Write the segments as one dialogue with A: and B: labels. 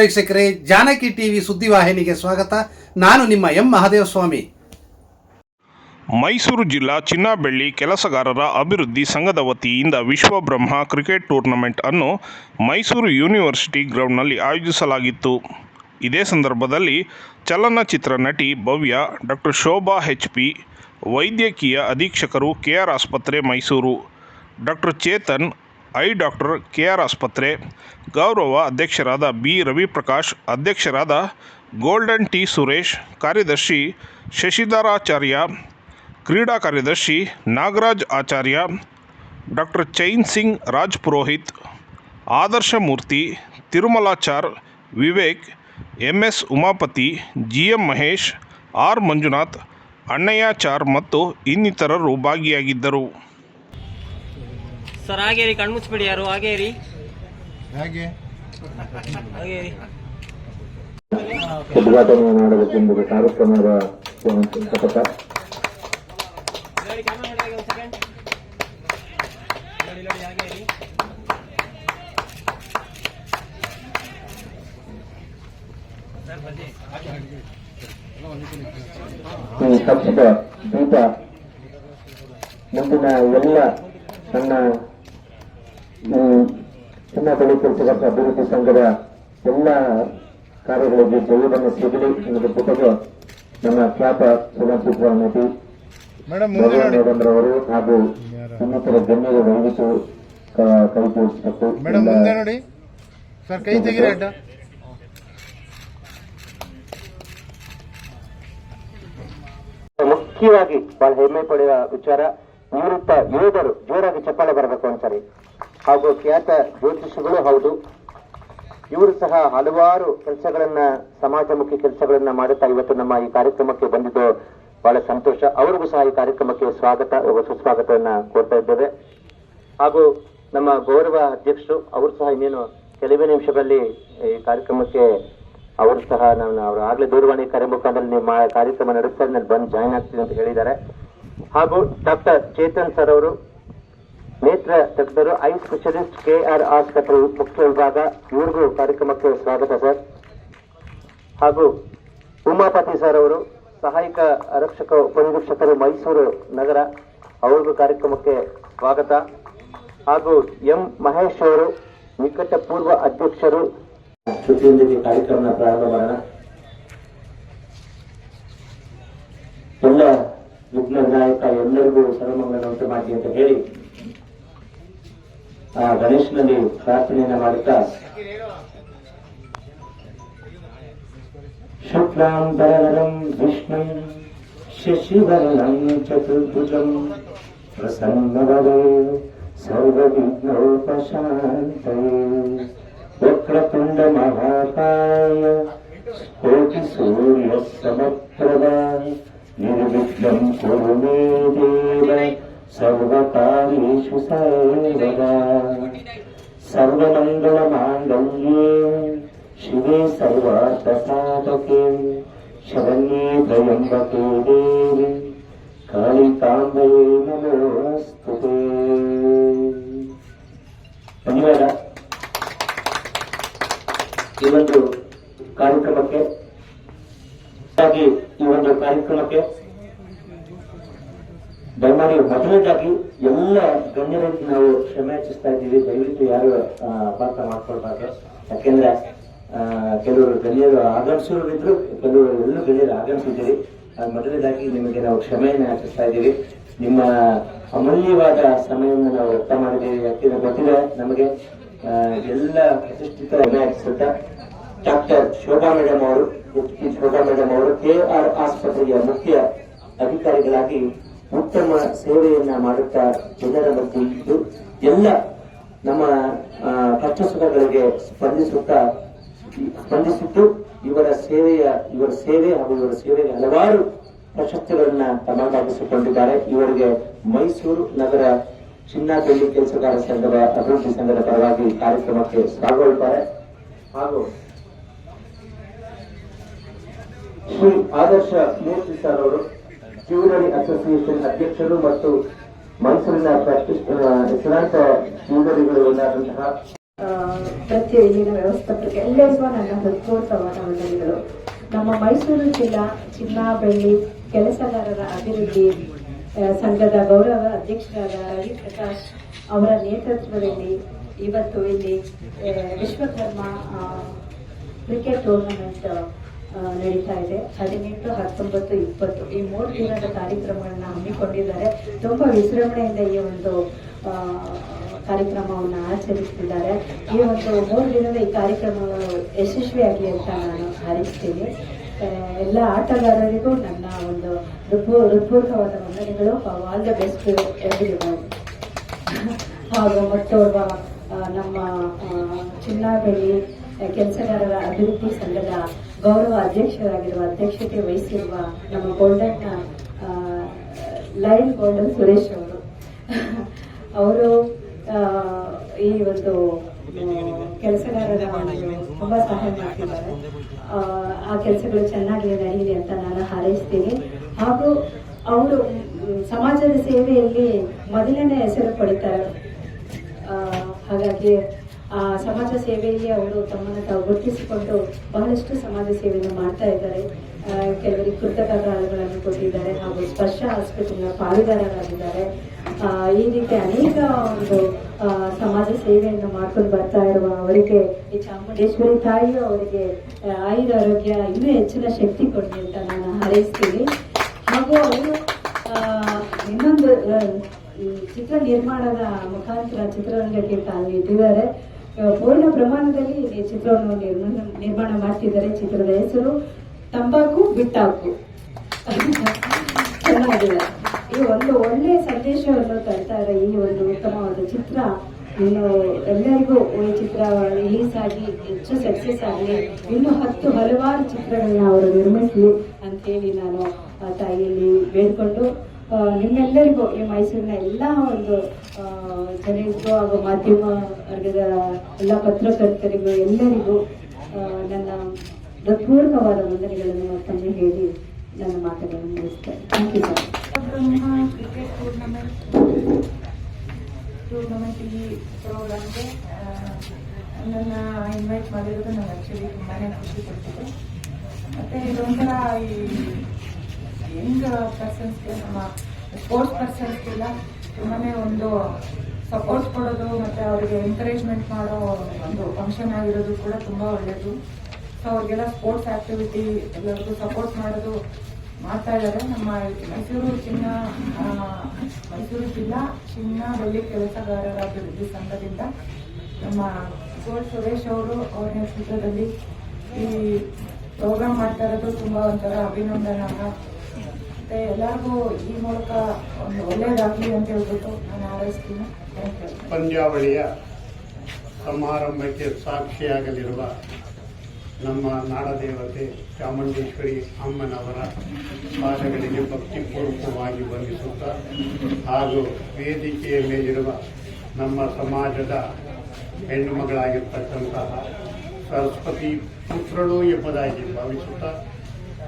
A: ವೀಕ್ಷಕರೇ, ಜಾನಕಿ ಟಿವಿ ಸುದ್ದಿವಾಹಿನಿಗೆ ಸ್ವಾಗತ. ನಾನು ನಿಮ್ಮ ಎಂ ಮಹಾದೇವಸ್ವಾಮಿ.
B: ಮೈಸೂರು ಜಿಲ್ಲಾ ಚಿನ್ನಬೆಳ್ಳಿ ಕೆಲಸಗಾರರ ಅಭಿವೃದ್ಧಿ ಸಂಘದ ವತಿಯಿಂದ ವಿಶ್ವ ಬ್ರಹ್ಮ ಕ್ರಿಕೆಟ್ ಟೂರ್ನಮೆಂಟ್ ಅನ್ನು ಮೈಸೂರು ಯೂನಿವರ್ಸಿಟಿ ಗ್ರೌಂಡ್ನಲ್ಲಿ ಆಯೋಜಿಸಲಾಗಿತ್ತು. ಇದೇ ಸಂದರ್ಭದಲ್ಲಿ ಚಲನಚಿತ್ರ ನಟಿ Bhavya, doctor Shobha H P, ವೈದ್ಯಕೀಯ ಅಧೀಕ್ಷಕರು ಕೆಆರ್ ಆಸ್ಪತ್ರೆ Mysuru, doctor Chetan I doctor KR ಆಸ್ಪತ್ರೆ. ಗೌರವ ಅಧ್ಯಕ್ಷರಾದ ಬಿ ರವಿಪ್ರಕಾಶ್, ಅಧ್ಯಕ್ಷರಾದ ಗೋಲ್ಡನ್ ಟಿ ಸುರೇಶ್, ಕಾರ್ಯದರ್ಶಿ ಶಶಿಧರಾಚಾರ್ಯ, ಕ್ರೀಡಾ ಕಾರ್ಯದರ್ಶಿ Nagaraj Acharya, doctor Chain Singh Raj Purohit, Adarsh Murthy, Tirumalachar Vivek M S Umapathi G M Mahesh, R Manjunath Annayyachar ಮತ್ತು ಇನ್ನಿತರರು ಭಾಗಿಯಾಗಿದ್ದರು.
C: ಸರ್ ಹಾಗೆ ರೀ ಕಣ್ಮುಚ್ಬಿಡಿ ಯಾರು? ಹಾಗೆ ರೀ
D: ಹಾಗೆ?
C: ಹಾಗೆ ರೀ
E: ಉದ್ಘಾಟನೆ ಮಾಡಬೇಕೆಂಬುದು ಕಾರ್ಯಕ್ರಮದ
C: ಬನ್ನಿ
E: ಈ ಪಕ್ಷದ ದೀಪ ಮುಂದಿನ ಎಲ್ಲ ನನ್ನ ಚಿನ್ನ ಬಳಿ ಕೆಲಸಗಾರ ಅಭಿವೃದ್ಧಿ ಸಂಘದ ಎಲ್ಲ ಕಾರ್ಯಗಳಿಗೆ ಜಯವನ್ನು ಸಿಗಲಿ ಎನ್ನುವ ಜೊತೆಗೆ ನಮ್ಮ ಖ್ಯಾತ ಚಲನಚಿತ್ರ ನಟಿ
D: ನೋಡಿ
E: ಹಾಗೂ ಇನ್ನಿತರ ಗಣ್ಯರು ದಯವಿಟ್ಟು ಕೈ ತೋರಿಸಬೇಕು ಮುಖ್ಯವಾಗಿ ಬಹಳ ಹೆಮ್ಮೆ ಪಡೆಯುವ ವಿಚಾರ ನಿವೃತ್ತ ಯೋಧರು ಜೋರಾಗಿ ಚಪ್ಪಾಳೆ ಬರಬೇಕು ಒಂದ್ಸರಿ ಹಾಗೂ ಖ್ಯಾತ ಜ್ಯೋತಿಷಿಗಳು ಹೌದು. ಇವರು ಸಹ ಹಲವಾರು ಕೆಲಸಗಳನ್ನ, ಸಮಾಜಮುಖಿ ಕೆಲಸಗಳನ್ನ ಮಾಡುತ್ತಾ ಇವತ್ತು ನಮ್ಮ ಈ ಕಾರ್ಯಕ್ರಮಕ್ಕೆ ಬಂದಿದ್ದು ಬಹಳ ಸಂತೋಷ. ಅವರಿಗೂ ಸಹ ಈ ಕಾರ್ಯಕ್ರಮಕ್ಕೆ ಸ್ವಾಗತ ಸುಸ್ವಾಗತವನ್ನ ಕೋರ್ತಾ ಇದ್ದೇವೆ. ಹಾಗೂ ನಮ್ಮ ಗೌರವ ಅಧ್ಯಕ್ಷರು, ಅವರು ಸಹ ಇನ್ನೇನು ಕೆಲವೇ ನಿಮಿಷದಲ್ಲಿ ಈ ಕಾರ್ಯಕ್ರಮಕ್ಕೆ, ಅವರು ಸಹ ನಾನು ಅವರು ಆಗ್ಲೇ ದೂರವಾಣಿ ಕರೆ ಮುಖಾಂತರ ನಿಮ್ಮ ಕಾರ್ಯಕ್ರಮ ನಡೆಸ್ತಾರೆ, ನಾನು ಬಂದು ಜಾಯ್ನ್ ಆಗ್ತೀನಿ ಅಂತ ಹೇಳಿದ್ದಾರೆ. ಹಾಗೂ ಡಾಕ್ಟರ್ ಚೇತನ್ ಸರ್ ಅವರು ನೇತ್ರ ತಜ್ಞರು ಐ ಸ್ಪೆಷಲಿಸ್ಟ್ ಕೆ ಆರ್ ಆಸ್ಪತ್ರೆ ಮುಖ್ಯ ವಿಭಾಗ ಇವ್ರಿಗೂ ಕಾರ್ಯಕ್ರಮಕ್ಕೆ ಸ್ವಾಗತ ಸರ್. ಹಾಗೂ ಉಮಾಪತಿ ಸರ್ ಅವರು ಸಹಾಯಕ ಆರಕ್ಷಕ ಉಪನಿರೀಕ್ಷಕರು ಮೈಸೂರು ನಗರ, ಅವ್ರಿಗೂ ಕಾರ್ಯಕ್ರಮಕ್ಕೆ ಸ್ವಾಗತ. ಹಾಗೂ ಎಂ ಮಹೇಶ್ ಅವರು ನಿಕಟ ಪೂರ್ವ ಅಧ್ಯಕ್ಷರು ಕಾರ್ಯಕ್ರಮ ಪ್ರಾರಂಭ ಮಾಡೋಣ. ಎಲ್ಲ ವಿಘ್ನ ನಾಯಕ ಎಲ್ಲರಿಗೂ ಸರ್ವಮಂಗಲ ಉಂಟು ಮಾಡಿ ಅಂತ ಹೇಳಿ ಆ ಗಣೇಶನಲ್ಲಿ ಪ್ರಾರ್ಥನೆಯನ್ನ ಮಾಡುತ್ತಾ ಶುಕ್ಲಾಂಬರಂ ವಿಷ್ಣುಂ ಶಶಿವರ್ಣಂ ಚತುರ್ಭುಜಂ ಪ್ರಸನ್ನವದೇ ಸರ್ವವಿಘ್ನೋಪಶಾಂತಯೇ ವಕ್ರತುಂಡ ಮಹಾಕಾಯ ಕೋಟಿ ಸೂರ್ಯ ಸಮಪ್ರಭ ನಿರ್ವಿಘ್ನಂ ಕುರು ಮೇ ದೇವ ಸರ್ವಕಾರ್ಯೇಷು ಸರ್ವದಾ ಸರ್ವಮಂಗಳ ಮಾಂಗಲ್ಯೇ ಶಿವೆ ಸರ್ವಾರ್ಥ ಸಾಧಕೆ ಶರಣ್ಯೇ ತ್ರಯಂಬಕೆ ದೇವಿ. ಕಾಳಿಕಾಂಬಯೇ ನಮೋಸ್ತುತೆ. ಧನ್ಯವಾದ. ಈ ಒಂದು ಕಾರ್ಯಕ್ರಮಕ್ಕೆ, ಹಾಗೆ ಈ ಒಂದು ಕಾರ್ಯಕ್ರಮಕ್ಕೆ ದಯಮಾಡಿ ಮೊದಲನೇದಾಗಿ ಎಲ್ಲ ಗಣ್ಯರಿಗೆ ನಾವು ಕ್ಷಮೆ ಯಾಚಿಸ್ತಾ ಇದ್ದೀವಿ. ದಯವಿಟ್ಟು ಯಾರು ಅಪಾರ್ಥ ಮಾಡ್ಕೊಳ್ಬಾರ್ದು. ಯಾಕೆಂದ್ರೆ ಕೆಲವರು ಗಣ್ಯರು ಆಗಮಿಸೋರು ಇದ್ರು ಕೆಲವರು ಎಲ್ಲೂ ಗಣ್ಯರು ಆಗಮಿಸಿದ್ದೀರಿ. ಮೊದಲನೇದಾಗಿ ನಿಮಗೆ ನಾವು ಕ್ಷಮೆಯನ್ನು ಯಾಚಿಸ್ತಾ ಇದ್ದೀವಿ. ನಿಮ್ಮ ಅಮೂಲ್ಯವಾದ ಸಮಯವನ್ನು ನಾವು ವ್ಯಕ್ತ ಮಾಡಿದ್ದೀವಿ. ಯಾಕೆಂದ್ರೆ ಗೊತ್ತಿದೆ ನಮಗೆ ಎಲ್ಲ ಪ್ರತಿಷ್ಠಿತ ಯಾಚಿಸುತ್ತಾ ಡಾಕ್ಟರ್ ಶೋಭಾ ಮೇಡಮ್ ಅವರು ಎಚ್ ಪಿ ಶೋಭಾ ಮೇಡಮ್ ಅವರು, ಕೆ ಆರ್ ಆಸ್ಪತ್ರೆಯ ಮುಖ್ಯ ಅಧಿಕಾರಿಗಳಾಗಿ ಉತ್ತಮ ಸೇವೆಯನ್ನ ಮಾಡುತ್ತಾ ಜನರ ಬಗ್ಗೆ ಇದ್ದು, ಎಲ್ಲ ನಮ್ಮ ಕಷ್ಟ ಸುಖಗಳಿಗೆ ಸ್ಪಂದಿಸುತ್ತಾ, ಸ್ಪಂದಿಸಿದ್ದು ಇವರ ಸೇವೆಯ, ಇವರ ಸೇವೆ ಹಾಗೂ ಇವರ ಸೇವೆಗೆ ಹಲವಾರು ಪ್ರಶಸ್ತಿಗಳನ್ನ ತಮ್ಮದಾಗಿಸಿಕೊಂಡಿದ್ದಾರೆ ಇವರಿಗೆ ಮೈಸೂರು ನಗರ ಚಿನ್ನ ಬೆಳ್ಳಿ ಕೆಲಸಗಾರ ಸಂಘದ ಅಭಿವೃದ್ಧಿ ಸಂಘದ ಪರವಾಗಿ ಕಾರ್ಯಕ್ರಮಕ್ಕೆ ಪಾಲ್ಗೊಳ್ಳುತ್ತಾರೆ ಹಾಗೂ ಶ್ರೀ ಆದರ್ಶ ಮೂರ್ತಿ ಸರ್ ಅವರು ಜ್ಯುವೆಲರಿ ಅಸೋಸಿಯೇಷನ್ ಅಧ್ಯಕ್ಷರು ಮತ್ತು ಮೈಸೂರಿನ ಹೆಸರಾಂತ
F: ಆ, ಪ್ರತಿ ಇಲ್ಲಿನ ವ್ಯವಸ್ಥಾಪಕ ಎಲ್ಲ ನನ್ನ ಹೃತ್ಪೂರ್ವಕವಾದ ವಂದನೆಗಳು ನಮ್ಮ ಮೈಸೂರು ಜಿಲ್ಲಾ ಚಿನ್ನ ಬೆಳ್ಳಿ ಕೆಲಸಗಾರರ ಅಭಿವೃದ್ಧಿ ಸಂಘದ ಗೌರವ ಅಧ್ಯಕ್ಷರಾದ ರವಿ ಪ್ರಕಾಶ್ ಅವರ ನೇತೃತ್ವದಲ್ಲಿ ಇವತ್ತು ಇಲ್ಲಿ ವಿಶ್ವಕರ್ಮ ಕ್ರಿಕೆಟ್ ಟೂರ್ನಮೆಂಟ್ ನಡೀತಾ ಇದೆ. ಹದಿನೆಂಟು, ಹತ್ತೊಂಬತ್ತು, ಇಪ್ಪತ್ತು. ಈ ಮೂರು ದಿನದ ಕಾರ್ಯಕ್ರಮಗಳನ್ನ ಹಮ್ಮಿಕೊಂಡಿದ್ದಾರೆ. ತುಂಬಾ ವಿಜೃಂಭಣೆಯಿಂದ ಈ ಒಂದು ಕಾರ್ಯಕ್ರಮವನ್ನು ಆಚರಿಸ್ತಿದ್ದಾರೆ ಈ ಒಂದು ಮೂರು ದಿನದ ಈ ಕಾರ್ಯಕ್ರಮ ಯಶಸ್ವಿಯಾಗಿ ಅಂತ ನಾನು ಹಾರೈಸ್ತೀನಿ ಎಲ್ಲ ಆಟಗಾರರಿಗೂ ನನ್ನ ಒಂದು ಹೃತ್ಪೂ ಹೃತ್ಪೂರ್ವಕವಾದ ವಂದನೆಗಳು. ಆಲ್ ದ ಬೆಸ್ಟ್ ಎವ್ರಿ ಹಾಗೂ ಮತ್ತೋರ್ವ ನಮ್ಮ ಚಿನ್ನ ಕೆಲಸಗಾರರ ಅಭಿವೃದ್ಧಿ ಸಂಘದ ಗೌರವ ಅಧ್ಯಕ್ಷರಾಗಿರುವ ಅಧ್ಯಕ್ಷತೆ ವಹಿಸಿರುವ ನಮ್ಮ ಗೋಲ್ಡನ್ ಲೈನ್ ಗೋಲ್ಡನ್ ಸುರೇಶ್ ಅವರು. ಅವರು ಈ ಒಂದು ಕೆಲಸಗಾರರ ತುಂಬಾ ಸಹಾಯ ಮಾಡ್ತಿದ್ದಾರೆ. ಆ, ಕೆಲಸಗಳು ಚೆನ್ನಾಗಿ ನಡೀಲಿ ಅಂತ ನಾನು ಹಾರೈಸ್ತೀನಿ. ಹಾಗೂ ಅವರು ಸಮಾಜದ ಸೇವೆಯಲ್ಲಿ ಮೊದಲನೇ ಹೆಸರು ಪಡಿತಾರೆ. ಹಾಗಾಗಿ ಸಮಾಜ ಸೇವೆಯಲ್ಲಿ ಅವರು ತಮ್ಮನ್ನು ತಾವು ಗುರುತಿಸಿಕೊಂಡು ಬಹಳಷ್ಟು ಸಮಾಜ ಸೇವೆಯನ್ನು ಮಾಡ್ತಾ ಇದ್ದಾರೆ. ಆ, ಕೆಲವರಿಗೆ ಕೃತಕ ಕೊಟ್ಟಿದ್ದಾರೆ ಹಾಗೂ ಸ್ಪರ್ಶ ಆಸ್ಪತ್ರೆಯ ಪಾಲುದಾರರಾಗಿದ್ದಾರೆ. ಈ ರೀತಿ ಅನೇಕ ಒಂದು ಸಮಾಜ ಸೇವೆಯನ್ನು ಮಾಡ್ಕೊಂಡು ಬರ್ತಾ ಇರುವ ಅವರಿಗೆ ಈ ಚಾಮುಂಡೇಶ್ವರಿ ತಾಯಿಯು ಅವರಿಗೆ ಆಯುಧ ಆರೋಗ್ಯ ಇನ್ನೂ ಹೆಚ್ಚಿನ ಶಕ್ತಿ ಕೊಡಲಿ ಅಂತ ನಾನು ಹಾರೈಸ್ತೀನಿ. ಹಾಗೂ ಅವರು ಇನ್ನೊಂದು ಚಿತ್ರ ನಿರ್ಮಾಣದ ಮುಖಾಂತರ ಚಿತ್ರರಂಗಕ್ಕೆ ತಾವು ಇಟ್ಟಿದ್ದಾರೆ. ಆ, ಪೂರ್ಣ ಪ್ರಮಾಣದಲ್ಲಿ ಚಿತ್ರವನ್ನು ನಿರ್ಮಾಣ ನಿರ್ಮಾಣ ಮಾಡ್ತಿದ್ದಾರೆ. ಚಿತ್ರದ ಹೆಸರು ತಂಬಾಕು ಬಿಟ್ಟಾಕು. ಚೆನ್ನಾಗಿದೆ. ಈ ಒಂದು ಒಳ್ಳೆಯ ಸಂದೇಶವನ್ನು ತರ್ತಾರೆ ಈ ಒಂದು ಉತ್ತಮವಾದ ಚಿತ್ರ. ಇನ್ನು ಎಲ್ಲರಿಗೂ ಈ ಚಿತ್ರ ರಿಲೀಸ್ ಆಗಿ ಹೆಚ್ಚು ಸಕ್ಸಸ್ ಆಗಲಿ ಇನ್ನು ಹತ್ತು ಹಲವಾರು ಚಿತ್ರಗಳನ್ನ ಅವರು ನಿರ್ಮಿಸಲಿ ಅಂತ ಹೇಳಿ ನಾನು ತಾಯಿಯಲ್ಲಿ ಬೇಡ್ಕೊಂಡು ನಿಮ್ಮೆಲ್ಲರಿಗೂ, ಈ ಮೈಸೂರಿನ ಎಲ್ಲ ಒಂದು ಜನರಿಗೂ ಹಾಗೂ ಮಾಧ್ಯಮ ವರ್ಗದ ಎಲ್ಲ ಪತ್ರಕರ್ತರಿಗೂ, ಎಲ್ಲರಿಗೂ ನನ್ನ ಹೃತ್ಪೂರ್ವಕವಾದ ವಂದನೆಗಳನ್ನು ಮತ್ತೊಮ್ಮೆ ಹೇಳಿ ನನ್ನ ಮಾತುಗಳನ್ನು ಮುಗಿಸ್ತೇನೆ. Thank you
G: sir cricket tournament tournament ಈ ಪ್ರೋಗ್ರಾಮ್ಗೆ ನನ್ನ ಇನ್ವೈಟ್ ಮಾಡಿರೋದು ನಾನು ಆ್ಯಕ್ಚುಲಿ ತುಂಬಾ ಖುಷಿ ಕೊಡ್ತಿದೆ ಮತ್ತು ಇದೊಂಥರ ಈ ಯಂಗ್ ಪರ್ಸನ್ಸ್ಗೆ ನಮ್ಮ ಸ್ಪೋರ್ಟ್ಸ್ ಪರ್ಸನ್ಸ್ಗೆಲ್ಲ ತುಂಬಾ ಒಂದು ಸಪೋರ್ಟ್ ಕೊಡೋದು ಮತ್ತು ಅವರಿಗೆ ಎಂಕರೇಜ್ಮೆಂಟ್ ಮಾಡೋ ಒಂದು ಫಂಕ್ಷನ್ ಆಗಿರೋದು ಕೂಡ ತುಂಬ ಒಳ್ಳೆಯದು ಸೊ ಅವ್ರಿಗೆಲ್ಲ ಸ್ಪೋರ್ಟ್ಸ್ ಆ್ಯಕ್ಟಿವಿಟಿ ಎಲ್ಲರಿಗೂ ಸಪೋರ್ಟ್ ಮಾಡೋದು ಮಾಡ್ತಾ ಇದ್ದಾರೆ. ನಮ್ಮ ಮೈಸೂರು ಚಿನ್ನ ಮೈಸೂರು ಜಿಲ್ಲಾ ಚಿನ್ನ ಬೆಳ್ಳಿ ಕೆಲಸಗಾರರ ಅಭಿವೃದ್ಧಿ ಸಂಘದಿಂದ. ನಮ್ಮ ಗೋಲ್ಡ್ ಸುರೇಶ್ ಅವರು ಅವರ ನೇತೃತ್ವದಲ್ಲಿ ಈ ಪ್ರೋಗ್ರಾಮ್ ಮಾಡ್ತಾ ಇರೋದು ತುಂಬ ಒಂಥರ ಅಭಿನಂದನಾರ್ಹ ಈ ಮೂಲಕ ಒಂದು ಅಂತ ಹೇಳ್ಬಿಟ್ಟು ನಾನು
H: ಪಂದ್ಯಾವಳಿಯ ಸಮಾರಂಭಕ್ಕೆ ಸಾಕ್ಷಿಯಾಗಲಿರುವ ನಮ್ಮ ನಾಡದೇವತೆ ಚಾಮುಂಡೇಶ್ವರಿ ಅಮ್ಮನವರ ಪಾದಗಳಿಗೆ ಭಕ್ತಿಪೂರ್ವಕವಾಗಿ ವಂದಿಸುತ್ತಾ ಹಾಗೂ ವೇದಿಕೆಯ ಮೇಲಿರುವ ನಮ್ಮ ಸಮಾಜದ ಹೆಣ್ಣು ಮಗಳಾಗಿರ್ತಕ್ಕಂತಹ ಸರಸ್ವತಿ ಪುತ್ರಳು ಎಂಬುದಾಗಿ ಭಾವಿಸುತ್ತಾ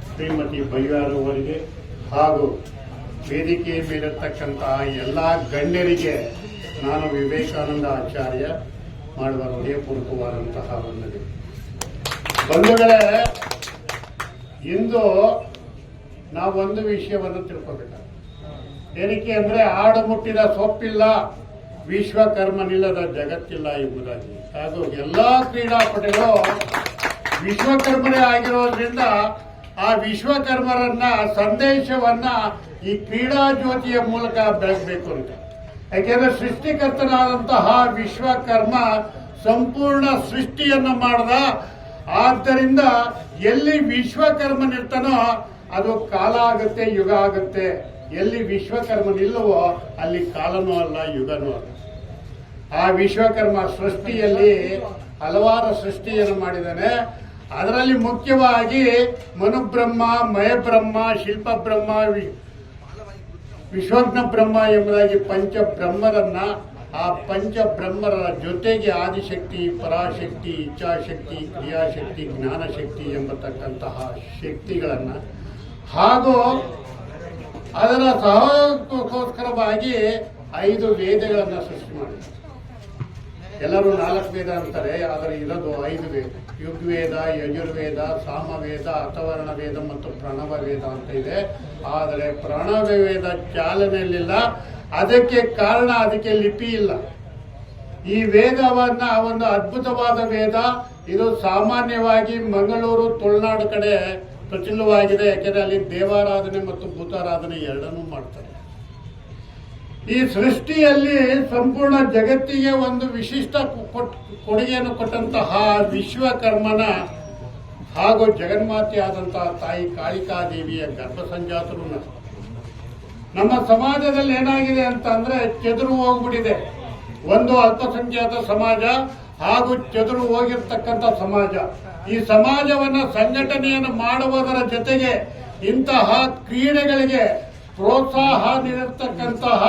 H: ಶ್ರೀಮತಿ ಬೈಯಾರವರಿಗೆ ಹಾಗೂ ವೇದಿಕೆಯ ಮೇಲಿರ್ತಕ್ಕಂತಹ ಎಲ್ಲ ಗಣ್ಯರಿಗೆ ನಾನು ವಿವೇಕಾನಂದ ಆಚಾರ್ಯ ಮಾಡುವ ಹೃದಯಪೂರ್ವಕವಾದಂತಹ ವಂದನೆ. ಬಂಧುಗಳೇ, ಇಂದು ನಾವೊಂದು ವಿಷಯವನ್ನು ತಿಳ್ಕೋಬೇಕಾಗ್ತದೆ ಏನಕ್ಕೆ ಅಂದ್ರೆ ಆಡು ಮುಟ್ಟಿದ ಸೊಪ್ಪಿಲ್ಲ ವಿಶ್ವಕರ್ಮನಿಲ್ಲದ ಜಗತ್ತಿಲ್ಲ ಎಂಬುದಾಗಿ. ಹಾಗೂ ಎಲ್ಲಾ ಕ್ರೀಡಾಪಟುಗಳು ವಿಶ್ವಕರ್ಮನೇ ಆಗಿರೋದ್ರಿಂದ ಆ ವಿಶ್ವಕರ್ಮರನ್ನ ಸಂದೇಶವನ್ನ ಈ ಕ್ರೀಡಾ ಜ್ಯೋತಿಯ ಮೂಲಕ ಬೆಳಗಬೇಕು ಅಂತ. ಯಾಕೆಂದ್ರೆ ಸೃಷ್ಟಿಕರ್ತನಾದಂತಹ ವಿಶ್ವಕರ್ಮ ಸಂಪೂರ್ಣ ಸೃಷ್ಟಿಯನ್ನು ಮಾಡ್ದ. ಆದ್ದರಿಂದ ಎಲ್ಲಿ ವಿಶ್ವಕರ್ಮನಿರ್ತಾನೋ ಅದು ಕಾಲ ಆಗುತ್ತೆ, ಯುಗ ಆಗುತ್ತೆ. ಎಲ್ಲಿ ವಿಶ್ವಕರ್ಮನಿಲ್ಲವೋ ಅಲ್ಲಿ ಕಾಲನೂ ಅಲ್ಲ, ಯುಗನೂ ಅಲ್ಲ. ಆ ವಿಶ್ವಕರ್ಮ ಸೃಷ್ಟಿಯಲ್ಲಿ ಹಲವಾರು ಸೃಷ್ಟಿಯನ್ನು ಮಾಡಿದ್ದಾನೆ. ಅದರಲ್ಲಿ ಮುಖ್ಯವಾಗಿ ಮನುಬ್ರಹ್ಮ, ಮಯಬ್ರಹ್ಮ, ಶಿಲ್ಪಬ್ರಹ್ಮ ವಿಶ್ವಜ್ಞ ಬ್ರಹ್ಮ ಎಂಬುದಾಗಿ ಪಂಚಬ್ರಹ್ಮರನ್ನ ಆ ಪಂಚ ಬ್ರಹ್ಮರ ಜೊತೆಗೆ ಆದಿಶಕ್ತಿ, ಪರಾಶಕ್ತಿ, ಇಚ್ಛಾಶಕ್ತಿ, ಕ್ರಿಯಾಶಕ್ತಿ, ಜ್ಞಾನಶಕ್ತಿ ಎಂಬತಕ್ಕಂತಹ ಶಕ್ತಿಗಳನ್ನ ಹಾಗೂ ಅದರ ಸಹಗೋಸ್ಕರವಾಗಿ ಐದು ವೇದಗಳನ್ನು ಸೃಷ್ಟಿ ಮಾಡಿದ್ದಾರೆ ಎಲ್ಲರೂ ನಾಲ್ಕು ವೇದ ಅಂತಾರೆ, ಆದರೆ ಇರೋದು ಐದು ವೇದ. ಯುಗ್ವೇದ ಯಜುರ್ವೇದ, ಸಾಮವೇದ ಅಥವರ್ಣ ವೇದ ಮತ್ತು ಪ್ರಣವ ವೇದ ಅಂತ ಇದೆ. ಆದರೆ ಪ್ರಣವ ವೇದ ಚಾಲನೆಯಲ್ಲಿಲ್ಲ. ಅದಕ್ಕೆ ಕಾರಣ ಅದಕ್ಕೆ ಲಿಪಿ ಇಲ್ಲ. ಈ ವೇದವನ್ನ ಒಂದು ಅದ್ಭುತವಾದ ವೇದ, ಇದು ಸಾಮಾನ್ಯವಾಗಿ ಮಂಗಳೂರು, ತುಳುನಾಡು ಕಡೆ ಪ್ರಚಲವಾಗಿದೆ ಯಾಕೆಂದರೆ ಅಲ್ಲಿ ದೇವಾರಾಧನೆ ಮತ್ತು ಭೂತಾರಾಧನೆ ಎರಡನ್ನೂ ಮಾಡ್ತಾರೆ. ಈ ಸೃಷ್ಟಿಯಲ್ಲಿ ಸಂಪೂರ್ಣ ಜಗತ್ತಿಗೆ ಒಂದು ವಿಶಿಷ್ಟ ಕೊಡುಗೆಯನ್ನು ಕೊಟ್ಟಂತಹ ವಿಶ್ವಕರ್ಮನ ಹಾಗೂ ಜಗನ್ಮಾತೆ ಆದಂತಹ ತಾಯಿ ಕಾಳಿಕಾದೇವಿಯ ಗರ್ಭ ಸಂಜಾತರು ನಾವು. ನಮ್ಮ ಸಮಾಜದಲ್ಲಿ ಏನಾಗಿದೆ ಅಂತ ಅಂದ್ರೆ ಚದುರು ಹೋಗ್ಬಿಟ್ಟಿದೆ ಒಂದು ಅಲ್ಪಸಂಖ್ಯಾತ ಸಮಾಜ ಹಾಗೂ ಚದುರು ಹೋಗಿರ್ತಕ್ಕಂಥ ಸಮಾಜ ಈ ಸಮಾಜವನ್ನ ಸಂಘಟನೆಯನ್ನು ಮಾಡುವುದರ ಜೊತೆಗೆ ಇಂತಹ ಕ್ರೀಡೆಗಳಿಗೆ ಪ್ರೋತ್ಸಾಹ ನೀಡಿರ್ತಕ್ಕಂತಹ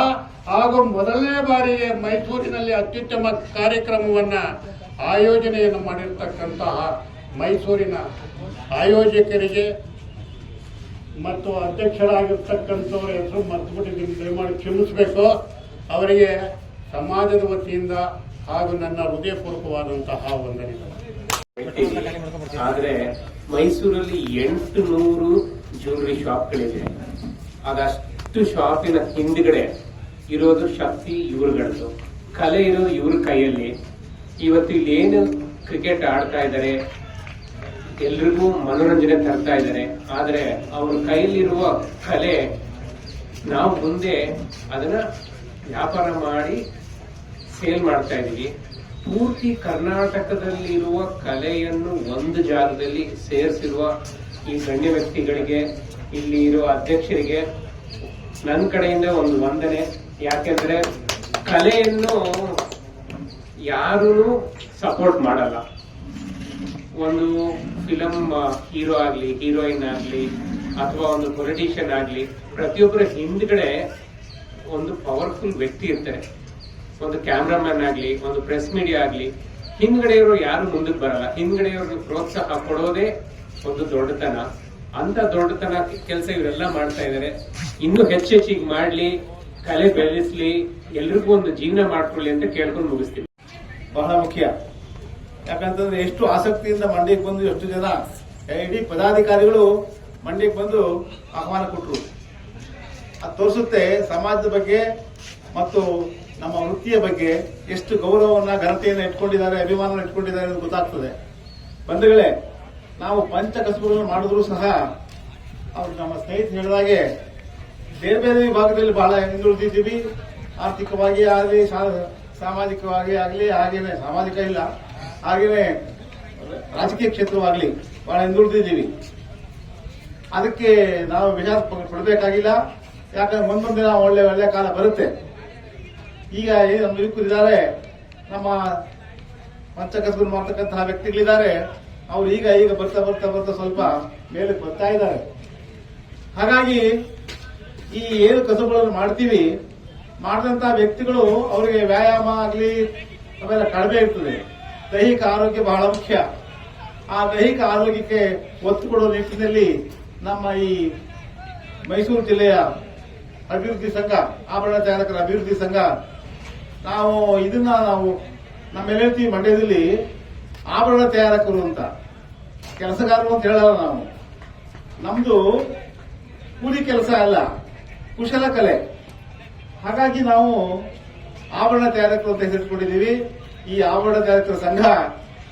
H: ಹಾಗೂ ಮೊದಲನೇ ಬಾರಿಗೆ ಮೈಸೂರಿನಲ್ಲಿ ಅತ್ಯುತ್ತಮ ಕಾರ್ಯಕ್ರಮವನ್ನ ಆಯೋಜನೆಯನ್ನು ಮಾಡಿರ್ತಕ್ಕಂತಹ ಮೈಸೂರಿನ ಆಯೋಜಕರಿಗೆ ಮತ್ತು ಅಧ್ಯಕ್ಷರಾಗಿರ್ತಕ್ಕಂಥವ್ರ ಹೆಸರು ಮರ್ತುಬಿಟ್ಟಿದ್ದೀನಿ ದಯಮಾಡಿ ಕ್ಷಮಿಸಬೇಕು. ಅವರಿಗೆ ಸಮಾಜದ ವತಿಯಿಂದ ಹಾಗೂ ನನ್ನ ಹೃದಯಪೂರ್ವಕವಾದಂತಹ ವಂದನೆಗಳು.
I: ಆದ್ರೆ ಮೈಸೂರಲ್ಲಿ ಎಂಟು ನೂರು ಜ್ಯುವೆಲರಿ ಶಾಪ್ಗಳಿದೆ ಅದಷ್ಟು ಶಾಪಿನ ಹಿಂದ್ಗಡೆ ಇರೋದು ಶಕ್ತಿ ಇವ್ರುಗಳದ್ದು. ಕಲೆ ಇರೋದು ಇವ್ರ ಕೈಯಲ್ಲಿ. ಇವತ್ತು ಇಲ್ಲಿ ಏನು ಕ್ರಿಕೆಟ್ ಆಡ್ತಾ ಇದ್ದಾರೆ, ಎಲ್ರಿಗೂ ಮನೋರಂಜನೆ ತರ್ತಾ ಇದ್ದಾರೆ. ಆದರೆ ಅವ್ರ ಕೈಯಲ್ಲಿರುವ ಕಲೆ, ನಾವು ಮುಂದೆ ಅದನ್ನ ವ್ಯಾಪಾರ ಮಾಡಿ ಸೇಲ್ ಮಾಡ್ತಾ ಇದೀವಿ ಪೂರ್ತಿ ಕರ್ನಾಟಕದಲ್ಲಿರುವ ಕಲೆಯನ್ನು ಒಂದು ಜಾಗದಲ್ಲಿ ಸೇರಿಸಿರುವ ಈ ಗಣ್ಯ ವ್ಯಕ್ತಿಗಳಿಗೆ, ಇಲ್ಲಿ ಇರುವ ಅಧ್ಯಕ್ಷರಿಗೆ ನನ್ನ ಕಡೆಯಿಂದ ಒಂದು ವಂದನೆ. ಯಾಕೆಂದ್ರೆ ಕಲೆಯನ್ನು ಯಾರೂ ಸಪೋರ್ಟ್ ಮಾಡಲ್ಲ. ಒಂದು ಫಿಲಮ್ ಹೀರೋ ಆಗಲಿ ಹೀರೋಯಿನ್ ಆಗಲಿ, ಅಥವಾ ಒಂದು ಪೊಲಿಟಿಷಿಯನ್ ಆಗಲಿ, ಪ್ರತಿಯೊಬ್ಬರ ಹಿಂದ್ಗಡೆ ಒಂದು ಪವರ್ಫುಲ್ ವ್ಯಕ್ತಿ ಇರ್ತಾರೆ. ಒಂದು ಕ್ಯಾಮ್ರಾಮನ್ ಆಗಲಿ, ಒಂದು ಪ್ರೆಸ್ ಮೀಡಿಯಾ ಆಗಲಿ ಹಿಂದ್ಗಡೆಯವರು ಯಾರು ಮುಂದಕ್ಕೆ ಬರಲ್ಲ. ಹಿಂದ್ಗಡೆಯವ್ರಿಗೆ ಪ್ರೋತ್ಸಾಹ ಕೊಡೋದೇ ಒಂದು ದೊಡ್ಡತನ. ಅಂತ ದೊಡ್ಡತನ ಕೆಲಸ ಇವರೆಲ್ಲ ಮಾಡ್ತಾ ಇದ್ದಾರೆ ಇನ್ನೂ ಹೆಚ್ಚು ಹೆಚ್ಚಿಗೆ ಮಾಡ್ಲಿ ಕಲೆ ಬೆಳೆಸಲಿ ಎಲ್ರಿಗೂ ಒಂದು ಜೀವನ ಮಾಡ್ಕೊಳ್ಳಿ ಅಂತ ಕೇಳ್ಕೊಂಡು ಮುಗಿಸ್ತೀವಿ
D: ಬಹಳ ಮುಖ್ಯ. ಯಾಕಂತಂದ್ರೆ ಎಷ್ಟು ಆಸಕ್ತಿಯಿಂದ ಮಂಡ್ಯಕ್ಕೆ ಬಂದು ಎಷ್ಟು ಜನ ಇಡೀ ಪದಾಧಿಕಾರಿಗಳು ಮಂಡ್ಯಕ್ಕೆ ಬಂದು ಆಹ್ವಾನ ಕೊಟ್ಟರು ಅದು ತೋರಿಸುತ್ತೆ ಸಮಾಜದ ಬಗ್ಗೆ ಮತ್ತು ನಮ್ಮ ವೃತ್ತಿಯ ಬಗ್ಗೆ ಎಷ್ಟು ಗೌರವವನ್ನ, ಘನತೆಯನ್ನು ಇಟ್ಕೊಂಡಿದ್ದಾರೆ, ಅಭಿಮಾನವನ್ನು ಇಟ್ಕೊಂಡಿದ್ದಾರೆ ಅಂತ ಗೊತ್ತಾಗ್ತದೆ. ಬಂಧುಗಳೇ, ನಾವು ಪಂಚ ಕಸುಬುಗಳನ್ನು ಮಾಡಿದ್ರು ಸಹ ಅವ್ರು ನಮ್ಮ ಸ್ನೇಹಿತರು ಹೇಳಿದಾಗೆ ಬೇರೆ ಬೇರೆ ವಿಭಾಗದಲ್ಲಿ ಬಹಳ ಹಿಂದುಳಿದಿದ್ದೀವಿ. ಆರ್ಥಿಕವಾಗಿ ಆಗಲಿ ಸಾಮಾಜಿಕವಾಗಿ ಆಗಲಿ, ಹಾಗೇನೆ ಸಾಮಾಜಿಕ ಇಲ್ಲ, ಹಾಗೇನೆ ರಾಜಕೀಯ ಕ್ಷೇತ್ರವಾಗಲಿ ಬಹಳ ಹಿಂದುಳಿದಿದ್ದೀವಿ. ಅದಕ್ಕೆ ನಾವು ಪ- ಪಡಬೇಕಾಗಿಲ್ಲ. ಯಾಕಂದ್ರೆ ಮುಂದೊಂದು ದಿನ ಒಳ್ಳೆ ಒಳ್ಳೆ ಕಾಲ ಬರುತ್ತೆ. ಈಗ ನಮ್ಮ ಯುವಕರಿದ್ದಾರೆ. ನಮ್ಮ ಪಂಚಕಸಬು ಮಾಡ್ತಕ್ಕಂತಹ ವ್ಯಕ್ತಿಗಳಿದ್ದಾರೆ. ಅವ್ರು ಈಗ ಈಗ ಬರ್ತಾ ಬರ್ತಾ ಬರ್ತಾ ಸ್ವಲ್ಪ ಮೇಲೆ ಬರ್ತಾ ಇದ್ದಾರೆ. ಹಾಗಾಗಿ ಈ ಏನು ಕಸುಬುಗಳನ್ನು ಮಾಡ್ತೀವಿ ಮಾಡಿದಂತಹ ವ್ಯಕ್ತಿಗಳು ಅವರಿಗೆ ವ್ಯಾಯಾಮ ಆಗಲಿ, ಆಮೇಲೆ ಕಡಿಮೆ ಇರ್ತದೆ. ದೈಹಿಕ ಆರೋಗ್ಯ ಬಹಳ ಮುಖ್ಯ. ಆ ದೈಹಿಕ ಆರೋಗ್ಯಕ್ಕೆ ಒತ್ತು ಕೊಡುವ ನಿಟ್ಟಿನಲ್ಲಿ ನಮ್ಮ ಈ ಮೈಸೂರು ಜಿಲ್ಲೆಯ ಅಭಿವೃದ್ಧಿ ಸಂಘ, ಆಭರಣ ತಯಾರಕರ ಅಭಿವೃದ್ಧಿ ಸಂಘ, ನಾವು ಇದನ್ನ ನಾವು ನಮ್ಮೆಲ್ಲ ಹೇಳ್ತೀವಿ ಮಂಡ್ಯದಲ್ಲಿ ಆಭರಣ ತಯಾರಕರು ಅಂತ, ಕೆಲಸಗಾರರು ಅಂತ ಹೇಳಲ್ಲ ನಾವು. ನಮ್ದು ಕೂಲಿ ಕೆಲಸ ಅಲ್ಲ. ಕುಶಲ ಕಲೆ. ಹಾಗಾಗಿ ನಾವು ಆಭರಣ ತಯಾರಕರು ಅಂತ ಹೆಸರಿಟ್ಕೊಂಡಿದ್ದೀವಿ ಈ ಆಭರಣ ತಯಾರಕರ ಸಂಘ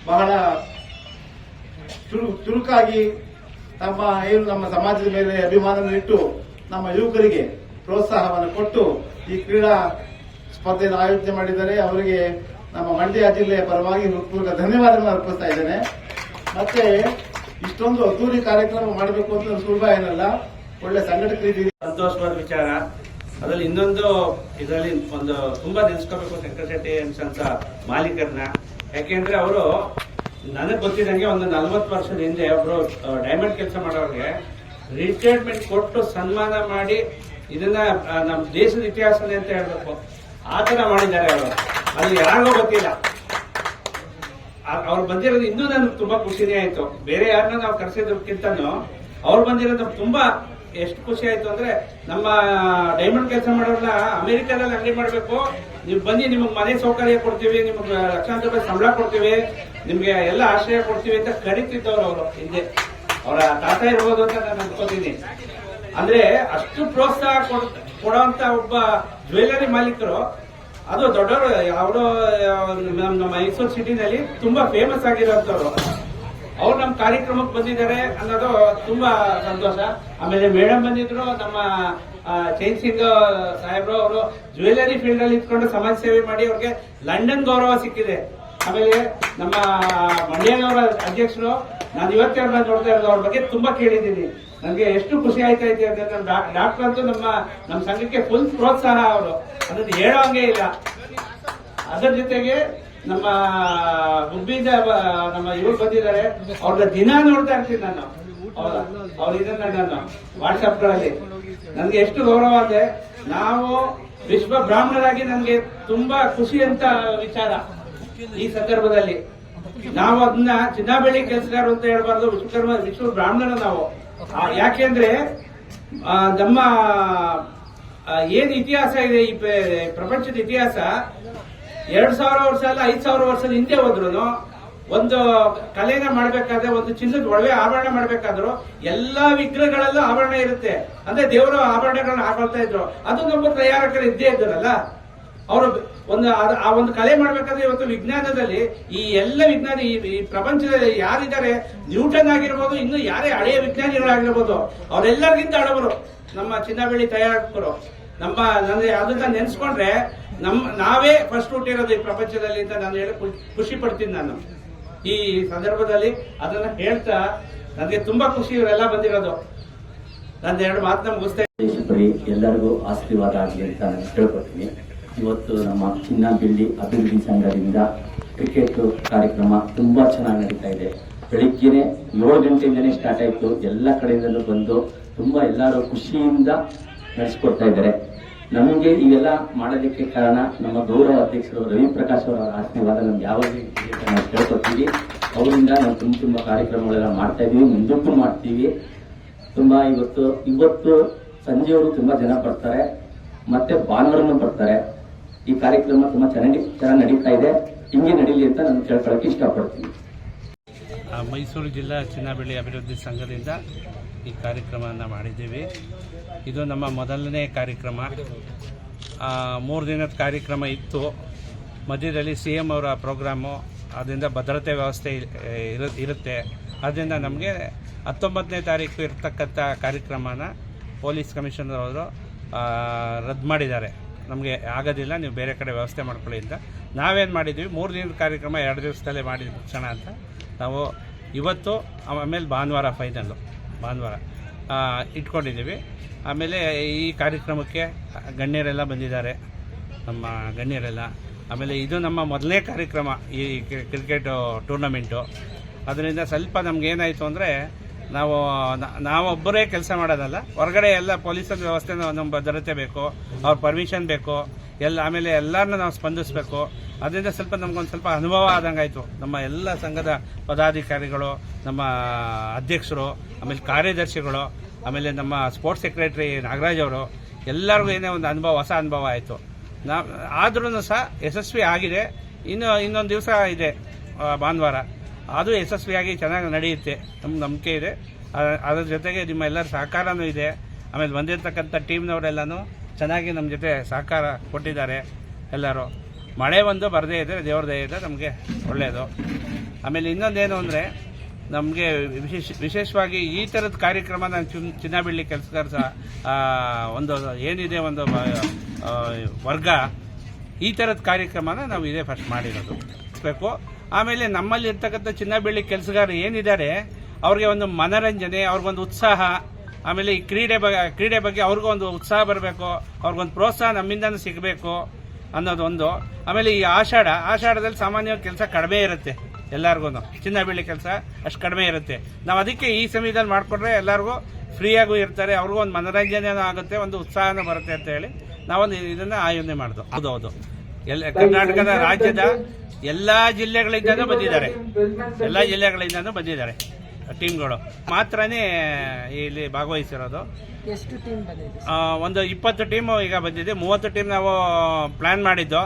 D: ಬಹಳ ಚುರು, ಚುರುಕಾಗಿ ತಮ್ಮ ಏನು ನಮ್ಮ ಸಮಾಜದ ಮೇಲೆ ಅಭಿಮಾನ ಇಟ್ಟು ನಮ್ಮ ಯುವಕರಿಗೆ ಪ್ರೋತ್ಸಾಹವನ್ನು ಕೊಟ್ಟು ಈ ಕ್ರೀಡಾ ಸ್ಪರ್ಧೆಯನ್ನು ಆಯೋಜನೆ ಮಾಡಿದ್ದಾರೆ. ಅವರಿಗೆ ನಮ್ಮ ಮಂಡ್ಯ ಜಿಲ್ಲೆಯ ಪರವಾಗಿ ಹೃತ್ಪೂರ್ವಕ ಧನ್ಯವಾದಗಳನ್ನು ಅರ್ಪಿಸ್ತಾ ಇದ್ದೇನೆ. ಮತ್ತೆ ಇಷ್ಟೊಂದು ಅದ್ದೂರಿ ಕಾರ್ಯಕ್ರಮ ಮಾಡಬೇಕು ಅಂತ ಸುಲಭ ಏನಲ್ಲ ಒಳ್ಳೆ ಸಂಘಟಕರಿದ್ದೀವಿ
J: ಸಂತೋಷವಾದ ವಿಚಾರ. ಅದರಲ್ಲಿ ಇನ್ನೊಂದು ಇದರಲ್ಲಿ ಒಂದು ತುಂಬಾ ನೆನೆಸ್ಕೋಬೇಕು ಶಂಕರ್ ಶೆಟ್ಟಿ ಅನ್ಸಂತ ಮಾಲೀಕರನ್ನ. ಯಾಕೆಂದ್ರೆ ಅವರು ನನಗೆ ಗೊತ್ತಿದಂಗೆ ಒಂದು ನಲವತ್ತು ವರ್ಷದ ಹಿಂದೆ ಒಬ್ರು ಡೈಮಂಡ್ ಕೆಲಸ ಮಾಡೋರಿಗೆ ರಿಟೈರ್ಮೆಂಟ್ ಕೊಟ್ಟು ಸನ್ಮಾನ ಮಾಡಿ ಇದನ್ನ ನಮ್ಮ ದೇಶದ ಇತಿಹಾಸನೇ ಅಂತ ಹೇಳ್ಬೇಕು. ಆ ಥರ ಮಾಡಿದ್ದಾರೆ ಅವರು. ಅಲ್ಲಿ ಯಾರಿಗೂ ಗೊತ್ತಿಲ್ಲ. ಅವ್ರು ಬಂದಿರೋದು ಇನ್ನೂ ನನಗೆ ತುಂಬಾ ಖುಷಿನೇ ಆಯ್ತು. ಬೇರೆ ಯಾರನ್ನ ನಾವು ಕರೆಸಿದ್ರಕ್ಕಿಂತನೂ ಅವ್ರು ಬಂದಿರೋದು ತುಂಬಾ ಎಷ್ಟು ಖುಷಿ ಆಯ್ತು ಅಂದ್ರೆ ನಮ್ಮ ಡೈಮಂಡ್ ಕೆಲಸ ಮಾಡೋರ್ನ ಅಮೆರಿಕಾದಲ್ಲಿ ಅಂಗಡಿ ಮಾಡಬೇಕು. ನೀವು ಬನ್ನಿ, ನಿಮಗೆ ಮನೆ ಸೌಕರ್ಯ ಕೊಡ್ತೀವಿ, ನಿಮಗೆ ಲಕ್ಷಾಂತರ ರೂಪಾಯಿ ಸಂಬಳ ಕೊಡ್ತೀವಿ, ನಿಮ್ಗೆ ಎಲ್ಲ ಆಶ್ರಯ ಕೊಡ್ತೀವಿ ಅಂತ ಕರಿತಿದ್ದವ್ರು ಅವರು ಹಿಂದೆ. ಅವರ ತಾತ ಇರ್ಬೋದು ಅಂತ ನಾನು ಅನ್ಕೋತೀನಿ. ಅಂದ್ರೆ ಅಷ್ಟು ಪ್ರೋತ್ಸಾಹ ಕೊಡ್- ಕೊಡುವಂತ ಒಬ್ಬ ಜ್ಯುವೆಲರಿ ಮಾಲೀಕರು, ಅದು ದೊಡ್ಡವರು ಅವರು ನಮ್ಮ ಮೈಸೂರು ಸಿಟಿನಲ್ಲಿ ತುಂಬಾ ಫೇಮಸ್ ಆಗಿರೋಂಥವ್ರು. ಅವ್ರು ನಮ್ಮ ಕಾರ್ಯಕ್ರಮಕ್ಕೆ ಬಂದಿದ್ದಾರೆ ಅನ್ನೋದು ತುಂಬಾ ಸಂತೋಷ. ಆಮೇಲೆ ಮೇಡಮ್ ಬಂದಿದ್ರು, ನಮ್ಮ ಚೈನ್ ಸಿಂಗ್ ಸಾಹೇಬ್ರು ಅವರು ಜ್ಯುವೆಲರಿ ಫೀಲ್ಡ್ ಅಲ್ಲಿ ಇಟ್ಕೊಂಡು ಸಮಾಜ ಸೇವೆ ಮಾಡಿ ಅವ್ರಿಗೆ ಲಂಡನ್ ಗೌರವ ಸಿಕ್ಕಿದೆ. ಆಮೇಲೆ ನಮ್ಮ ಮಂಡ್ಯನವರ ಅಧ್ಯಕ್ಷರು, ನಾನು ಇವತ್ತೇ ನೋಡ್ತಾ ಇರೋದು, ಅವ್ರ ಬಗ್ಗೆ ತುಂಬಾ ಕೇಳಿದ್ದೀನಿ. ನನಗೆ ಎಷ್ಟು ಖುಷಿ ಆಯ್ತಾ ಇದೆ ಅಂದ್ರೆ ನಮ್ಮ ಡಾಕ್ಟರ್ ಅಂತೂ ನಮ್ಮ ನಮ್ಮ ಸಂಘಕ್ಕೆ ಫುಲ್ ಪ್ರೋತ್ಸಾಹ ಅವರು. ಅದನ್ನು ಹೇಳೋ ಹಂಗೆ ಇಲ್ಲ. ಅದರ ಜೊತೆಗೆ ನಮ್ಮ ಹುಬ್ಬಿಯಿಂದ ನಮ್ಮ ಇವ್ರು ಬಂದಿದ್ದಾರೆ. ಅವ್ರನ್ನ ದಿನ ನೋಡ್ತಾ ಇರ್ತೀನಿ ನಾನು. ಅವ್ರು ಇದನ್ನ ನಾನು ವಾಟ್ಸಪ್ಗಳಲ್ಲಿ. ನನ್ಗೆ ಎಷ್ಟು ಗೌರವ ಅಂದ್ರೆ, ನಾವು ವಿಶ್ವ ಬ್ರಾಹ್ಮಣರಾಗಿ ನನ್ಗೆ ತುಂಬಾ ಖುಷಿ ಅಂತ ವಿಚಾರ ಈ ಸಂದರ್ಭದಲ್ಲಿ. ನಾವು ಅದನ್ನ ಚಿನ್ನ ಬೆಳ್ಳಿ ಕೆಲಸಗಾರರು ಅಂತ ಹೇಳ್ಬಾರ್ದು, ವಿಶ್ವಕರ್ಮ, ವಿಶ್ವ ಬ್ರಾಹ್ಮಣರು ನಾವು. ಯಾಕೆಂದ್ರೆ ನಮ್ಮ ಏನ್ ಇತಿಹಾಸ ಇದೆ ಈ ಪ್ರ- ಪ್ರಪಂಚದ ಇತಿಹಾಸ ಎರಡ್ ಸಾವಿರ ವರ್ಷ ಅಲ್ಲ, ಐದ್ ಸಾವಿರ ವರ್ಷದ ಹಿಂದೆ ಹೋದ್ರು ಒಂದು ಕಲೆನ ಮಾಡ್ಬೇಕಾದ್ರೆ, ಒಂದು ಚಿನ್ನದ ಒಡವೆ ಆಭರಣ ಮಾಡ್ಬೇಕಾದ್ರು ಎಲ್ಲಾ ವಿಗ್ರಹಗಳಲ್ಲೂ ಆಭರಣ ಇರುತ್ತೆ. ಅಂದ್ರೆ ದೇವರ ಆಭರಣಗಳನ್ನ ಹಾಕೊಳ್ತಾ ಇದ್ರು. ಅದು ನಮ್ಮ ತಯಾರಕರು ಇದ್ದೇ ಇದ್ದರಲ್ಲ ಅವರು ಒಂದು ಆ ಒಂದು ಕಲೆ ಮಾಡ್ಬೇಕಾದ್ರೆ ಇವತ್ತು ವಿಜ್ಞಾನದಲ್ಲಿ ಈ ಎಲ್ಲ ವಿಜ್ಞಾನಿ, ಈ- ಪ್ರಪಂಚದಲ್ಲಿ ಯಾರಿದ್ದಾರೆ? ನ್ಯೂಟನ್ ಆಗಿರ್ಬೋದು, ಇನ್ನು ಯಾರೇ ಹಳೆಯ ವಿಜ್ಞಾನಿಗಳಾಗಿರ್ಬೋದು, ಅವರೆಲ್ಲರಿಗಿಂತ ಹಳಬರು. ನಮ್ಮ ಚಿನ್ನ ಬೆಳ್ಳಿ ತಯಾರಕರು. ನಮ್ಮ ನನಗೆ ಅದನ್ನ ನೆನೆಸ್ಕೊಂಡ್ರೆ ನಮ್ಮ ನಾವೇ ಫಸ್ಟ್ ಹುಟ್ಟಿರೋದು ಈ ಪ್ರಪಂಚದಲ್ಲಿ ಅಂತ ನಾನು ಹೇಳಿ ಖುಷಿ- ಪಡ್ತೀನಿ ನಾನು. ಈ ಸಂದರ್ಭದಲ್ಲಿ ಅದನ್ನ ಹೇಳ್ತಾ ನನಗೆ ತುಂಬಾ ಖುಷಿ ಇವರೆಲ್ಲ ಬಂದಿರೋದು. ನನ್ನ ಎರಡು ಮಾತನ್ನ ಮುಗಿಸ್ತಾ
K: ದೇಶಪರಿ, ಎಲ್ಲರಿಗೂ ಆಶೀರ್ವಾದ ಆಗಲಿ ಅಂತ ನಾನು ಕೇಳ್ಕೊತೀನಿ ಇವತ್ತು ನಮ್ಮ ಚಿನ್ನ ಬೆಳ್ಳಿ ಅಭಿವೃದ್ಧಿ ಸಂಘದಿಂದ ಕ್ರಿಕೆಟ್ ಕಾರ್ಯಕ್ರಮ ತುಂಬಾ ಚೆನ್ನಾಗಿ ನಡೀತಾ ಇದೆ. ಬೆಳಿಗ್ಗೆನೆ ಏಳು ಗಂಟೆಯಿಂದನೇ ಸ್ಟಾರ್ಟ್ ಆಯಿತು. ಎಲ್ಲ ಕಡೆಯಿಂದಲೂ ಬಂದು ತುಂಬಾ ಎಲ್ಲರೂ ಖುಷಿಯಿಂದ ನಡೆಸ್ಕೊಡ್ತಾ ಇದ್ದಾರೆ. ನಮಗೆ ಇವೆಲ್ಲ ಮಾಡೋದಕ್ಕೆ ಕಾರಣ ನಮ್ಮ ಗೌರವ ಅಧ್ಯಕ್ಷರು ರವಿ ಪ್ರಕಾಶ್ ಅವರ ಆಶೀರ್ವಾದ ನಮ್ಗೆ ಯಾವಾಗಲೂ ನಾವು ಕೇಳ್ಕೊತೀವಿ ಅವರಿಂದ ನಾವು ತುಂಬ ತುಂಬ ಕಾರ್ಯಕ್ರಮಗಳೆಲ್ಲ ಮಾಡ್ತಾ ಇದೀವಿ, ಮುಂದಕ್ಕೂ ಮಾಡ್ತೀವಿ. ತುಂಬಾ ಇವತ್ತು ಇವತ್ತು ಸಂಜೆಯವರು ತುಂಬಾ ಜನ ಬರ್ತಾರೆ, ಮತ್ತೆ ಭಾನುವಾರನೂ ಬರ್ತಾರೆ. ಈ ಕಾರ್ಯಕ್ರಮ ತುಂಬಾ ಚೆನ್ನಾಗಿ ಚೆನ್ನಾಗಿ ನಡೀತಾ ಇದೆ. ಹಿಂಗೆ ನಡೀಲಿ ಅಂತ ನಾನು ಕೇಳ್ಕೊಳಕ್ಕೆ ಇಷ್ಟಪಡ್ತೀನಿ.
L: ಮೈಸೂರು ಜಿಲ್ಲಾ ಚಿನ್ನಬೆಳ್ಳಿ ಅಭಿವೃದ್ಧಿ ಸಂಘದಿಂದ ಈ ಕಾರ್ಯಕ್ರಮವನ್ನು ಮಾಡಿದ್ದೀವಿ. ಇದು ನಮ್ಮ ಮೊದಲನೇ ಕಾರ್ಯಕ್ರಮ. ಮೂರು ದಿನದ ಕಾರ್ಯಕ್ರಮ ಇತ್ತು. ಮಧ್ಯದಲ್ಲಿ ಸಿ ಎಂ ಅವರ ಪ್ರೋಗ್ರಾಮು, ಅದರಿಂದ ಭದ್ರತೆ ವ್ಯವಸ್ಥೆ ಇರುತ್ತೆ. ಅದರಿಂದ ನಮಗೆ ಹತ್ತೊಂಬತ್ತನೇ ತಾರೀಕು ಇರತಕ್ಕಂಥ ಕಾರ್ಯಕ್ರಮನ ಪೊಲೀಸ್ ಕಮಿಷನರ್ ಅವರು ರದ್ದು ಮಾಡಿದ್ದಾರೆ. ನಮಗೆ ಆಗೋದಿಲ್ಲ, ನೀವು ಬೇರೆ ಕಡೆ ವ್ಯವಸ್ಥೆ ಮಾಡ್ಕೊಳ್ಳಿ ಅಂತ. ನಾವೇನು ಮಾಡಿದ್ದೀವಿ, ಮೂರು ದಿನದ ಕಾರ್ಯಕ್ರಮ ಎರಡು ದಿವಸದಲ್ಲೇ ಮಾಡಿದ ಕ್ಷಣ ಅಂತ. ನಾವು ಇವತ್ತು ಆಮೇಲೆ ಭಾನುವಾರ ಫೈನಲ್ಲು ಭಾನುವಾರ ಇಟ್ಕೊಂಡಿದ್ದೀವಿ. ಆಮೇಲೆ ಈ ಕಾರ್ಯಕ್ರಮಕ್ಕೆ ಗಣ್ಯರೆಲ್ಲ ಬಂದಿದ್ದಾರೆ. ನಮ್ಮ ಗಣ್ಯರೆಲ್ಲ. ಆಮೇಲೆ ಇದು ನಮ್ಮ ಮೊದಲನೇ ಕಾರ್ಯಕ್ರಮ ಈ ಕ್ರಿಕೆಟು ಟೂರ್ನಮೆಂಟು. ಅದರಿಂದ ಸ್ವಲ್ಪ ನಮ್ಗೆ ಏನಾಯಿತು ಅಂದರೆ, ನಾವು, ನಾವೊಬ್ಬರೇ ಕೆಲಸ ಮಾಡೋದಲ್ಲ, ಹೊರಗಡೆ ಎಲ್ಲ ಪೊಲೀಸರ ವ್ಯವಸ್ಥೆ ನಮ್ಮ ಭದ್ರತೆ ಬೇಕು, ಅವ್ರ ಪರ್ಮಿಷನ್ ಬೇಕು, ಎಲ್ಲ, ಆಮೇಲೆ ಎಲ್ಲರನ್ನ ನಾವು ಸ್ಪಂದಿಸಬೇಕು. ಅದರಿಂದ ಸ್ವಲ್ಪ ನಮಗೊಂದು ಸ್ವಲ್ಪ ಅನುಭವ ಆದಂಗೆ ಆಯಿತು ನಮ್ಮ ಎಲ್ಲ ಸಂಘದ ಪದಾಧಿಕಾರಿಗಳು, ನಮ್ಮ ಅಧ್ಯಕ್ಷರು, ಆಮೇಲೆ ಕಾರ್ಯದರ್ಶಿಗಳು, ಆಮೇಲೆ ನಮ್ಮ ಸ್ಪೋರ್ಟ್ಸ್ ಸೆಕ್ರೆಟರಿ ನಾಗರಾಜ್ ಅವರು, ಎಲ್ಲರಿಗೂ ಏನೇ ಒಂದು ಅನುಭವ, ಹೊಸ ಅನುಭವ ಆಯಿತು. ನಾ ಆದ್ರೂ ಸಹ ಯಶಸ್ವಿ ಆಗಿದೆ. ಇನ್ನು ಇನ್ನೊಂದು ದಿವಸ ಇದೆ ಭಾನುವಾರ. ಅದು ಯಶಸ್ವಿಯಾಗಿ ಚೆನ್ನಾಗಿ ನಡೆಯುತ್ತೆ. ನಮ್ಮ ನಂಬಿಕೆ ಇದೆ. ಅದರ ಜೊತೆಗೆ ನಿಮ್ಮ ಎಲ್ಲರ ಸಹಕಾರನೂ ಇದೆ. ಆಮೇಲೆ ಬಂದಿರತಕ್ಕಂಥ ಟೀಮ್ನವರೆಲ್ಲನೂ ಚೆನ್ನಾಗಿ ನಮ್ಮ ಜೊತೆ ಸಹಕಾರ ಕೊಟ್ಟಿದ್ದಾರೆ ಎಲ್ಲರೂ. ಮಳೆ ಒಂದು ಬರದೇ ಇದ್ದರೆ ದೇವ್ರ ದಯೆಯಿಂದ ನಮಗೆ ಒಳ್ಳೆಯದು ಆಮೇಲೆ ಇನ್ನೊಂದೇನು ಅಂದರೆ, ನಮಗೆ ವಿಶೇಷ, ವಿಶೇಷವಾಗಿ ಈ ಥರದ ಕಾರ್ಯಕ್ರಮ ನಾನು ಚಿನ್ ಚಿನ್ನ ಬೆಳ್ಳಿ ಕೆಲಸಗಾರ ಸಹ ಒಂದು ಏನಿದೆ ಒಂದು ವರ್ಗ, ಈ ಥರದ ಕಾರ್ಯಕ್ರಮನ ನಾವು ಇದೇ ಫಸ್ಟ್ ಮಾಡಿರೋದು. ಬೇಕು. ಆಮೇಲೆ ನಮ್ಮಲ್ಲಿ ಇರ್ತಕ್ಕಂಥ ಚಿನ್ನ ಬೆಳ್ಳಿ ಕೆಲಸಗಾರರು ಏನಿದ್ದಾರೆ ಅವ್ರಿಗೆ ಒಂದು ಮನರಂಜನೆ, ಅವ್ರಿಗೊಂದು ಉತ್ಸಾಹ, ಆಮೇಲೆ ಈ ಕ್ರೀಡೆ ಬಗ್ಗೆ ಕ್ರೀಡೆ ಬಗ್ಗೆ ಅವ್ರಿಗೂ ಒಂದು ಉತ್ಸಾಹ ಬರಬೇಕು, ಅವ್ರಿಗೊಂದು ಪ್ರೋತ್ಸಾಹ ನಮ್ಮಿಂದನೂ ಸಿಗಬೇಕು. ಅನ್ನೋದೊಂದು. ಆಮೇಲೆ ಈ ಆಷಾಢ ಆಷಾಢದಲ್ಲಿ ಸಾಮಾನ್ಯವಾಗಿ ಕೆಲಸ ಕಡಿಮೆ ಇರುತ್ತೆ ಎಲ್ಲರಿಗೂ ಚಿನ್ನ ಬೆಳ್ಳಿ ಕೆಲಸ ಅಷ್ಟು ಕಡಿಮೆ ಇರುತ್ತೆ. ನಾವು ಅದಕ್ಕೆ ಈ ಸಮಯದಲ್ಲಿ ಮಾಡಿಕೊಂಡ್ರೆ ಎಲ್ಲರಿಗೂ ಫ್ರೀಯಾಗೂ ಇರ್ತಾರೆ ಅವ್ರಿಗೂ ಒಂದು ಮನೋರಂಜನೆ ಆಗುತ್ತೆ ಒಂದು ಉತ್ಸಾಹನೂ ಬರುತ್ತೆ ಅಂತ ಹೇಳಿ ನಾವೊಂದು ಇದನ್ನು ಆಯೋಜನೆ ಮಾಡಿದ್ವು ಹೌದು ಹೌದು ಎಲ್ಲ ಕರ್ನಾಟಕದ ರಾಜ್ಯದ ಎಲ್ಲ ಜಿಲ್ಲೆಗಳಿಂದನೂ ಬಂದಿದ್ದಾರೆ. ಎಲ್ಲ ಜಿಲ್ಲೆಗಳಿಂದನೂ ಬಂದಿದ್ದಾರೆ. ಟೀಮ್ಗಳು. ಮಾತ್ರನೇ ಇಲ್ಲಿ ಭಾಗವಹಿಸಿರೋದು.
G: ಎಷ್ಟು ಟೀಮ್ ಬಂದಿದೆ?
L: ಒಂದು ಇಪ್ಪತ್ತು ಟೀಮು ಈಗ ಬಂದಿದೆ. ಮೂವತ್ತು ಟೀಮ್ ನಾವು ಪ್ಲ್ಯಾನ್ ಮಾಡಿದ್ದು.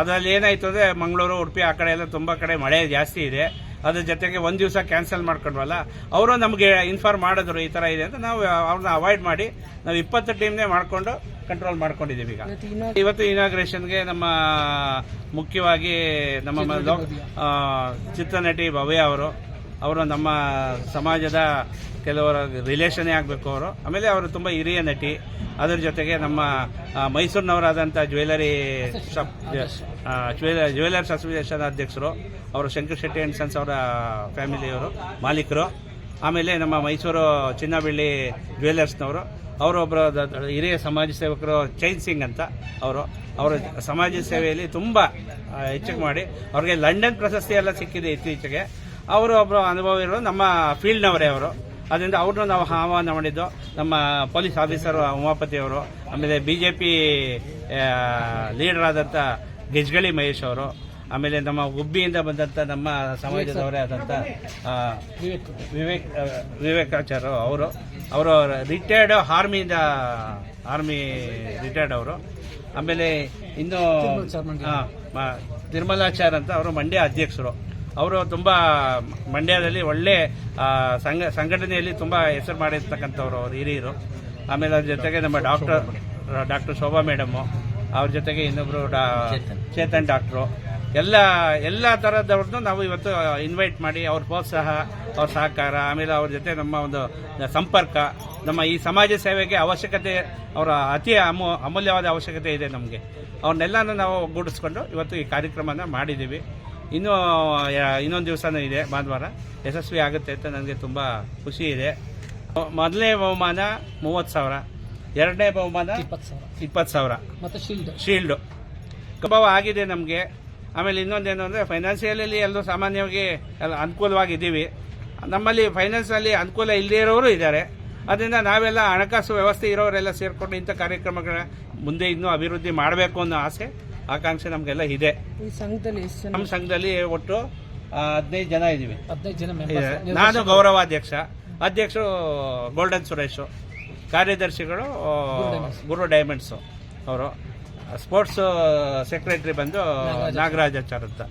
L: ಅದರಲ್ಲಿ ಏನಾಯ್ತು ಅಂದರೆ ಮಂಗಳೂರು ಉಡುಪಿ ಆ ಕಡೆ ಎಲ್ಲ ತುಂಬ ಕಡೆ ಮಳೆ ಜಾಸ್ತಿ ಇದೆ. ಅದ್ರ ಜೊತೆಗೆ ಒಂದು ದಿವಸ ಕ್ಯಾನ್ಸಲ್ ಮಾಡ್ಕೊಂಡ್ವಲ್ಲ? ಅವರು ನಮಗೆ ಇನ್ಫಾರ್ಮ್ ಮಾಡಿದ್ರು ಈ ಥರ ಇದೆ ಅಂತ ನಾವು ಅವ್ರನ್ನ ಅವಾಯ್ಡ್ ಮಾಡಿ ನಾವು ಇಪ್ಪತ್ತು ಟೀಮ್ನೇ ಮಾಡಿಕೊಂಡು ಕಂಟ್ರೋಲ್ ಮಾಡ್ಕೊಂಡಿದ್ದೀವಿ ಈಗ. ಇವತ್ತು ಇನಾಗ್ರೇಷನ್ಗೆ ನಮ್ಮ ಮುಖ್ಯವಾಗಿ ನಮ್ಮ ಚಿತ್ರನಟಿ ಭವ್ಯ ಅವರು ಅವರು ನಮ್ಮ ಸಮಾಜದ ಕೆಲವರ ರಿಲೇಷನ್ನೇ ಆಗಬೇಕು ಅವರು. ಆಮೇಲೆ ಅವರು ತುಂಬ ಹಿರಿಯ ನಟಿ. ಅದರ ಜೊತೆಗೆ ನಮ್ಮ ಮೈಸೂರಿನವರಾದಂಥ ಜ್ಯುವೆಲರಿ ಶಾಪ್ ಜ್ಯುವೆಲರ್ಸ್ ಅಸೋಸಿಯೇಷನ್ ಅಧ್ಯಕ್ಷರು, ಅವರು ಶಂಕರ್ ಶೆಟ್ಟಿ ಆ್ಯಂಡ್ ಸನ್ಸ್ ಅವರ ಫ್ಯಾಮಿಲಿಯವರು ಮಾಲೀಕರು. ಆಮೇಲೆ ನಮ್ಮ ಮೈಸೂರು ಚಿನ್ನಬೆಳ್ಳಿ ಜ್ಯುವೆಲರ್ಸ್ನವರು ಅವರೊಬ್ಬರು ಹಿರಿಯ ಸಮಾಜ ಸೇವಕರು ಚೈನ್ ಸಿಂಗ್ ಅಂತ ಅವರು. ಅವರ ಸಮಾಜ ಸೇವೆಯಲ್ಲಿ ತುಂಬ ಹೆಚ್ಚಿಗೆ ಮಾಡಿ. ಅವ್ರಿಗೆ ಲಂಡನ್ ಪ್ರಶಸ್ತಿ ಎಲ್ಲ ಸಿಕ್ಕಿದೆ ಇತ್ತೀಚೆಗೆ. ಅವರು ಒಬ್ಬರು ಅನುಭವ ಇರೋರು ನಮ್ಮ ಫೀಲ್ಡ್ನವರೇ ಅವರು. ಅದರಿಂದ ಅವ್ರನ್ನ ನಾವು ಆಹ್ವಾನ ಮಾಡಿದ್ದು ನಮ್ಮ ಪೊಲೀಸ್ ಆಫೀಸರ್ ಉಮಾಪತಿ ಅವರು ಆಮೇಲೆ ಬಿ ಜೆ ಪಿ ಲೀಡರ್ ಆದಂಥ ಗಿಜ್ಗಳಿ ಮಹೇಶ್ ಅವರು ಆಮೇಲೆ ನಮ್ಮ ಗುಬ್ಬಿಯಿಂದ ಬಂದಂಥ ನಮ್ಮ ಸಮಾಜದವರೇ ಆದಂಥ ವಿವೇಕ್ ವಿವೇಕಾಚಾರ್ಯ ಅವರು. ಅವರು ರಿಟೈರ್ಡ್ ಆರ್ಮಿಯಿಂದ ಆರ್ಮಿ ರಿಟೈರ್ಡ್ ಅವರು. ಆಮೇಲೆ ಇನ್ನು ನಿರ್ಮಲಾಚಾರ್ ತಿರುಮಲಾಚಾರ್ ಅಂತ ಅವರು ಮಂಡ್ಯ ಅಧ್ಯಕ್ಷರು. ಅವರು ತುಂಬ ಮಂಡ್ಯದಲ್ಲಿ ಒಳ್ಳೆ ಸಂಘ ಸಂಘಟನೆಯಲ್ಲಿ ತುಂಬ ಹೆಸರು ಮಾಡಿರ್ತಕ್ಕಂಥವ್ರು ಅವರು ಹಿರಿಯರು. ಆಮೇಲೆ ಅದ್ರ ಜೊತೆಗೆ ನಮ್ಮ ಡಾಕ್ಟರ್ ಡಾಕ್ಟರ್ ಶೋಭಾ ಮೇಡಮು ಅವ್ರ ಜೊತೆಗೆ ಇನ್ನೊಬ್ರು ಡಾ ಚೇತನ್. ಡಾಕ್ಟ್ರು. ಎಲ್ಲ ಎಲ್ಲ ಥರದವ್ರದ್ದು ನಾವು ಇವತ್ತು ಇನ್ವೈಟ್ ಮಾಡಿ ಅವ್ರ ಪ್ರೋತ್ಸಾಹ ಅವ್ರ ಸಹಕಾರ ಆಮೇಲೆ ಅವ್ರ ಜೊತೆ ನಮ್ಮ ಒಂದು ಸಂಪರ್ಕ ನಮ್ಮ ಈ ಸಮಾಜ ಸೇವೆಗೆ ಅವಶ್ಯಕತೆ ಅವರ ಅತಿ ಅಮೂ ಅಮೂಲ್ಯವಾದ ಅವಶ್ಯಕತೆ ಇದೆ ನಮಗೆ. ಅವನ್ನೆಲ್ಲನೂ ನಾವು ಒಗ್ಗೂಡಿಸ್ಕೊಂಡು ಇವತ್ತು ಈ ಕಾರ್ಯಕ್ರಮನ ಮಾಡಿದ್ದೀವಿ. ಇನ್ನೂ ಇನ್ನೊಂದು ದಿವಸನೂ ಇದೆ ಭಾನುವಾರ. ಯಶಸ್ವಿ ಆಗುತ್ತೆ ಅಂತ ನನಗೆ ತುಂಬ ಖುಷಿ ಇದೆ. ಮೊದಲನೇ ಬಹುಮಾನ ಮೂವತ್ತು ಸಾವಿರ ಎರಡನೇ ಬಹುಮಾನ
G: ಇಪ್ಪತ್ತು ಸಾವಿರ.
L: ಇಪ್ಪತ್ತು ಸಾವಿರ.
G: ಮತ್ತೆ ಶೀಲ್ಡ್
L: ಶೀಲ್ಡು ಕಬಾವ ಆಗಿದೆ ನಮಗೆ. ಆಮೇಲೆ ಇನ್ನೊಂದೇನು ಅಂದರೆ ಫೈನಾನ್ಸಿಯಲಲ್ಲಿ ಎಲ್ಲರೂ ಸಾಮಾನ್ಯವಾಗಿ ಎಲ್ಲ ಅನುಕೂಲವಾಗಿದ್ದೀವಿ. ನಮ್ಮಲ್ಲಿ ಫೈನಾನ್ಸಲ್ಲಿ ಅನುಕೂಲ ಇಲ್ಲದೇ ಇರೋರು ಇದ್ದಾರೆ. ಅದರಿಂದ ನಾವೆಲ್ಲ ಹಣಕಾಸು ವ್ಯವಸ್ಥೆ ಇರೋರೆಲ್ಲ ಸೇರಿಕೊಂಡು ಇಂಥ ಕಾರ್ಯಕ್ರಮಗಳ ಮುಂದೆ ಇನ್ನೂ ಅಭಿವೃದ್ಧಿ ಮಾಡಬೇಕು ಅನ್ನೋ ಆಸೆ. ಆಕಾಂಕ್ಷೆ ನಮಗೆಲ್ಲ ಇದೆ.
G: ಈ ಸಂಘದಲ್ಲಿ ಎಷ್ಟು ಜನ?
L: ನಮ್ಮ ಸಂಘದಲ್ಲಿ ಒಟ್ಟು ಹದಿನೈದು ಜನ ಇದ್ದೀವಿ
G: ಹದಿನೈದು ಜನ
L: ಅಧ್ಯಕ್ಷ ನಾನು ಗೌರವಾಧ್ಯಕ್ಷ. ಅಧ್ಯಕ್ಷರು ಗೋಲ್ಡನ್ ಸುರೇಶು ಕಾರ್ಯದರ್ಶಿಗಳು ಆ, ಗುರು ಡೈಮಂಡ್ಸು ಅವರು. ಸ್ಪೋರ್ಟ್ಸ್ ಸೆಕ್ರೆಟರಿ ಬಂದು ನಾಗರಾಜಾಚಾರ್ ಅಂತ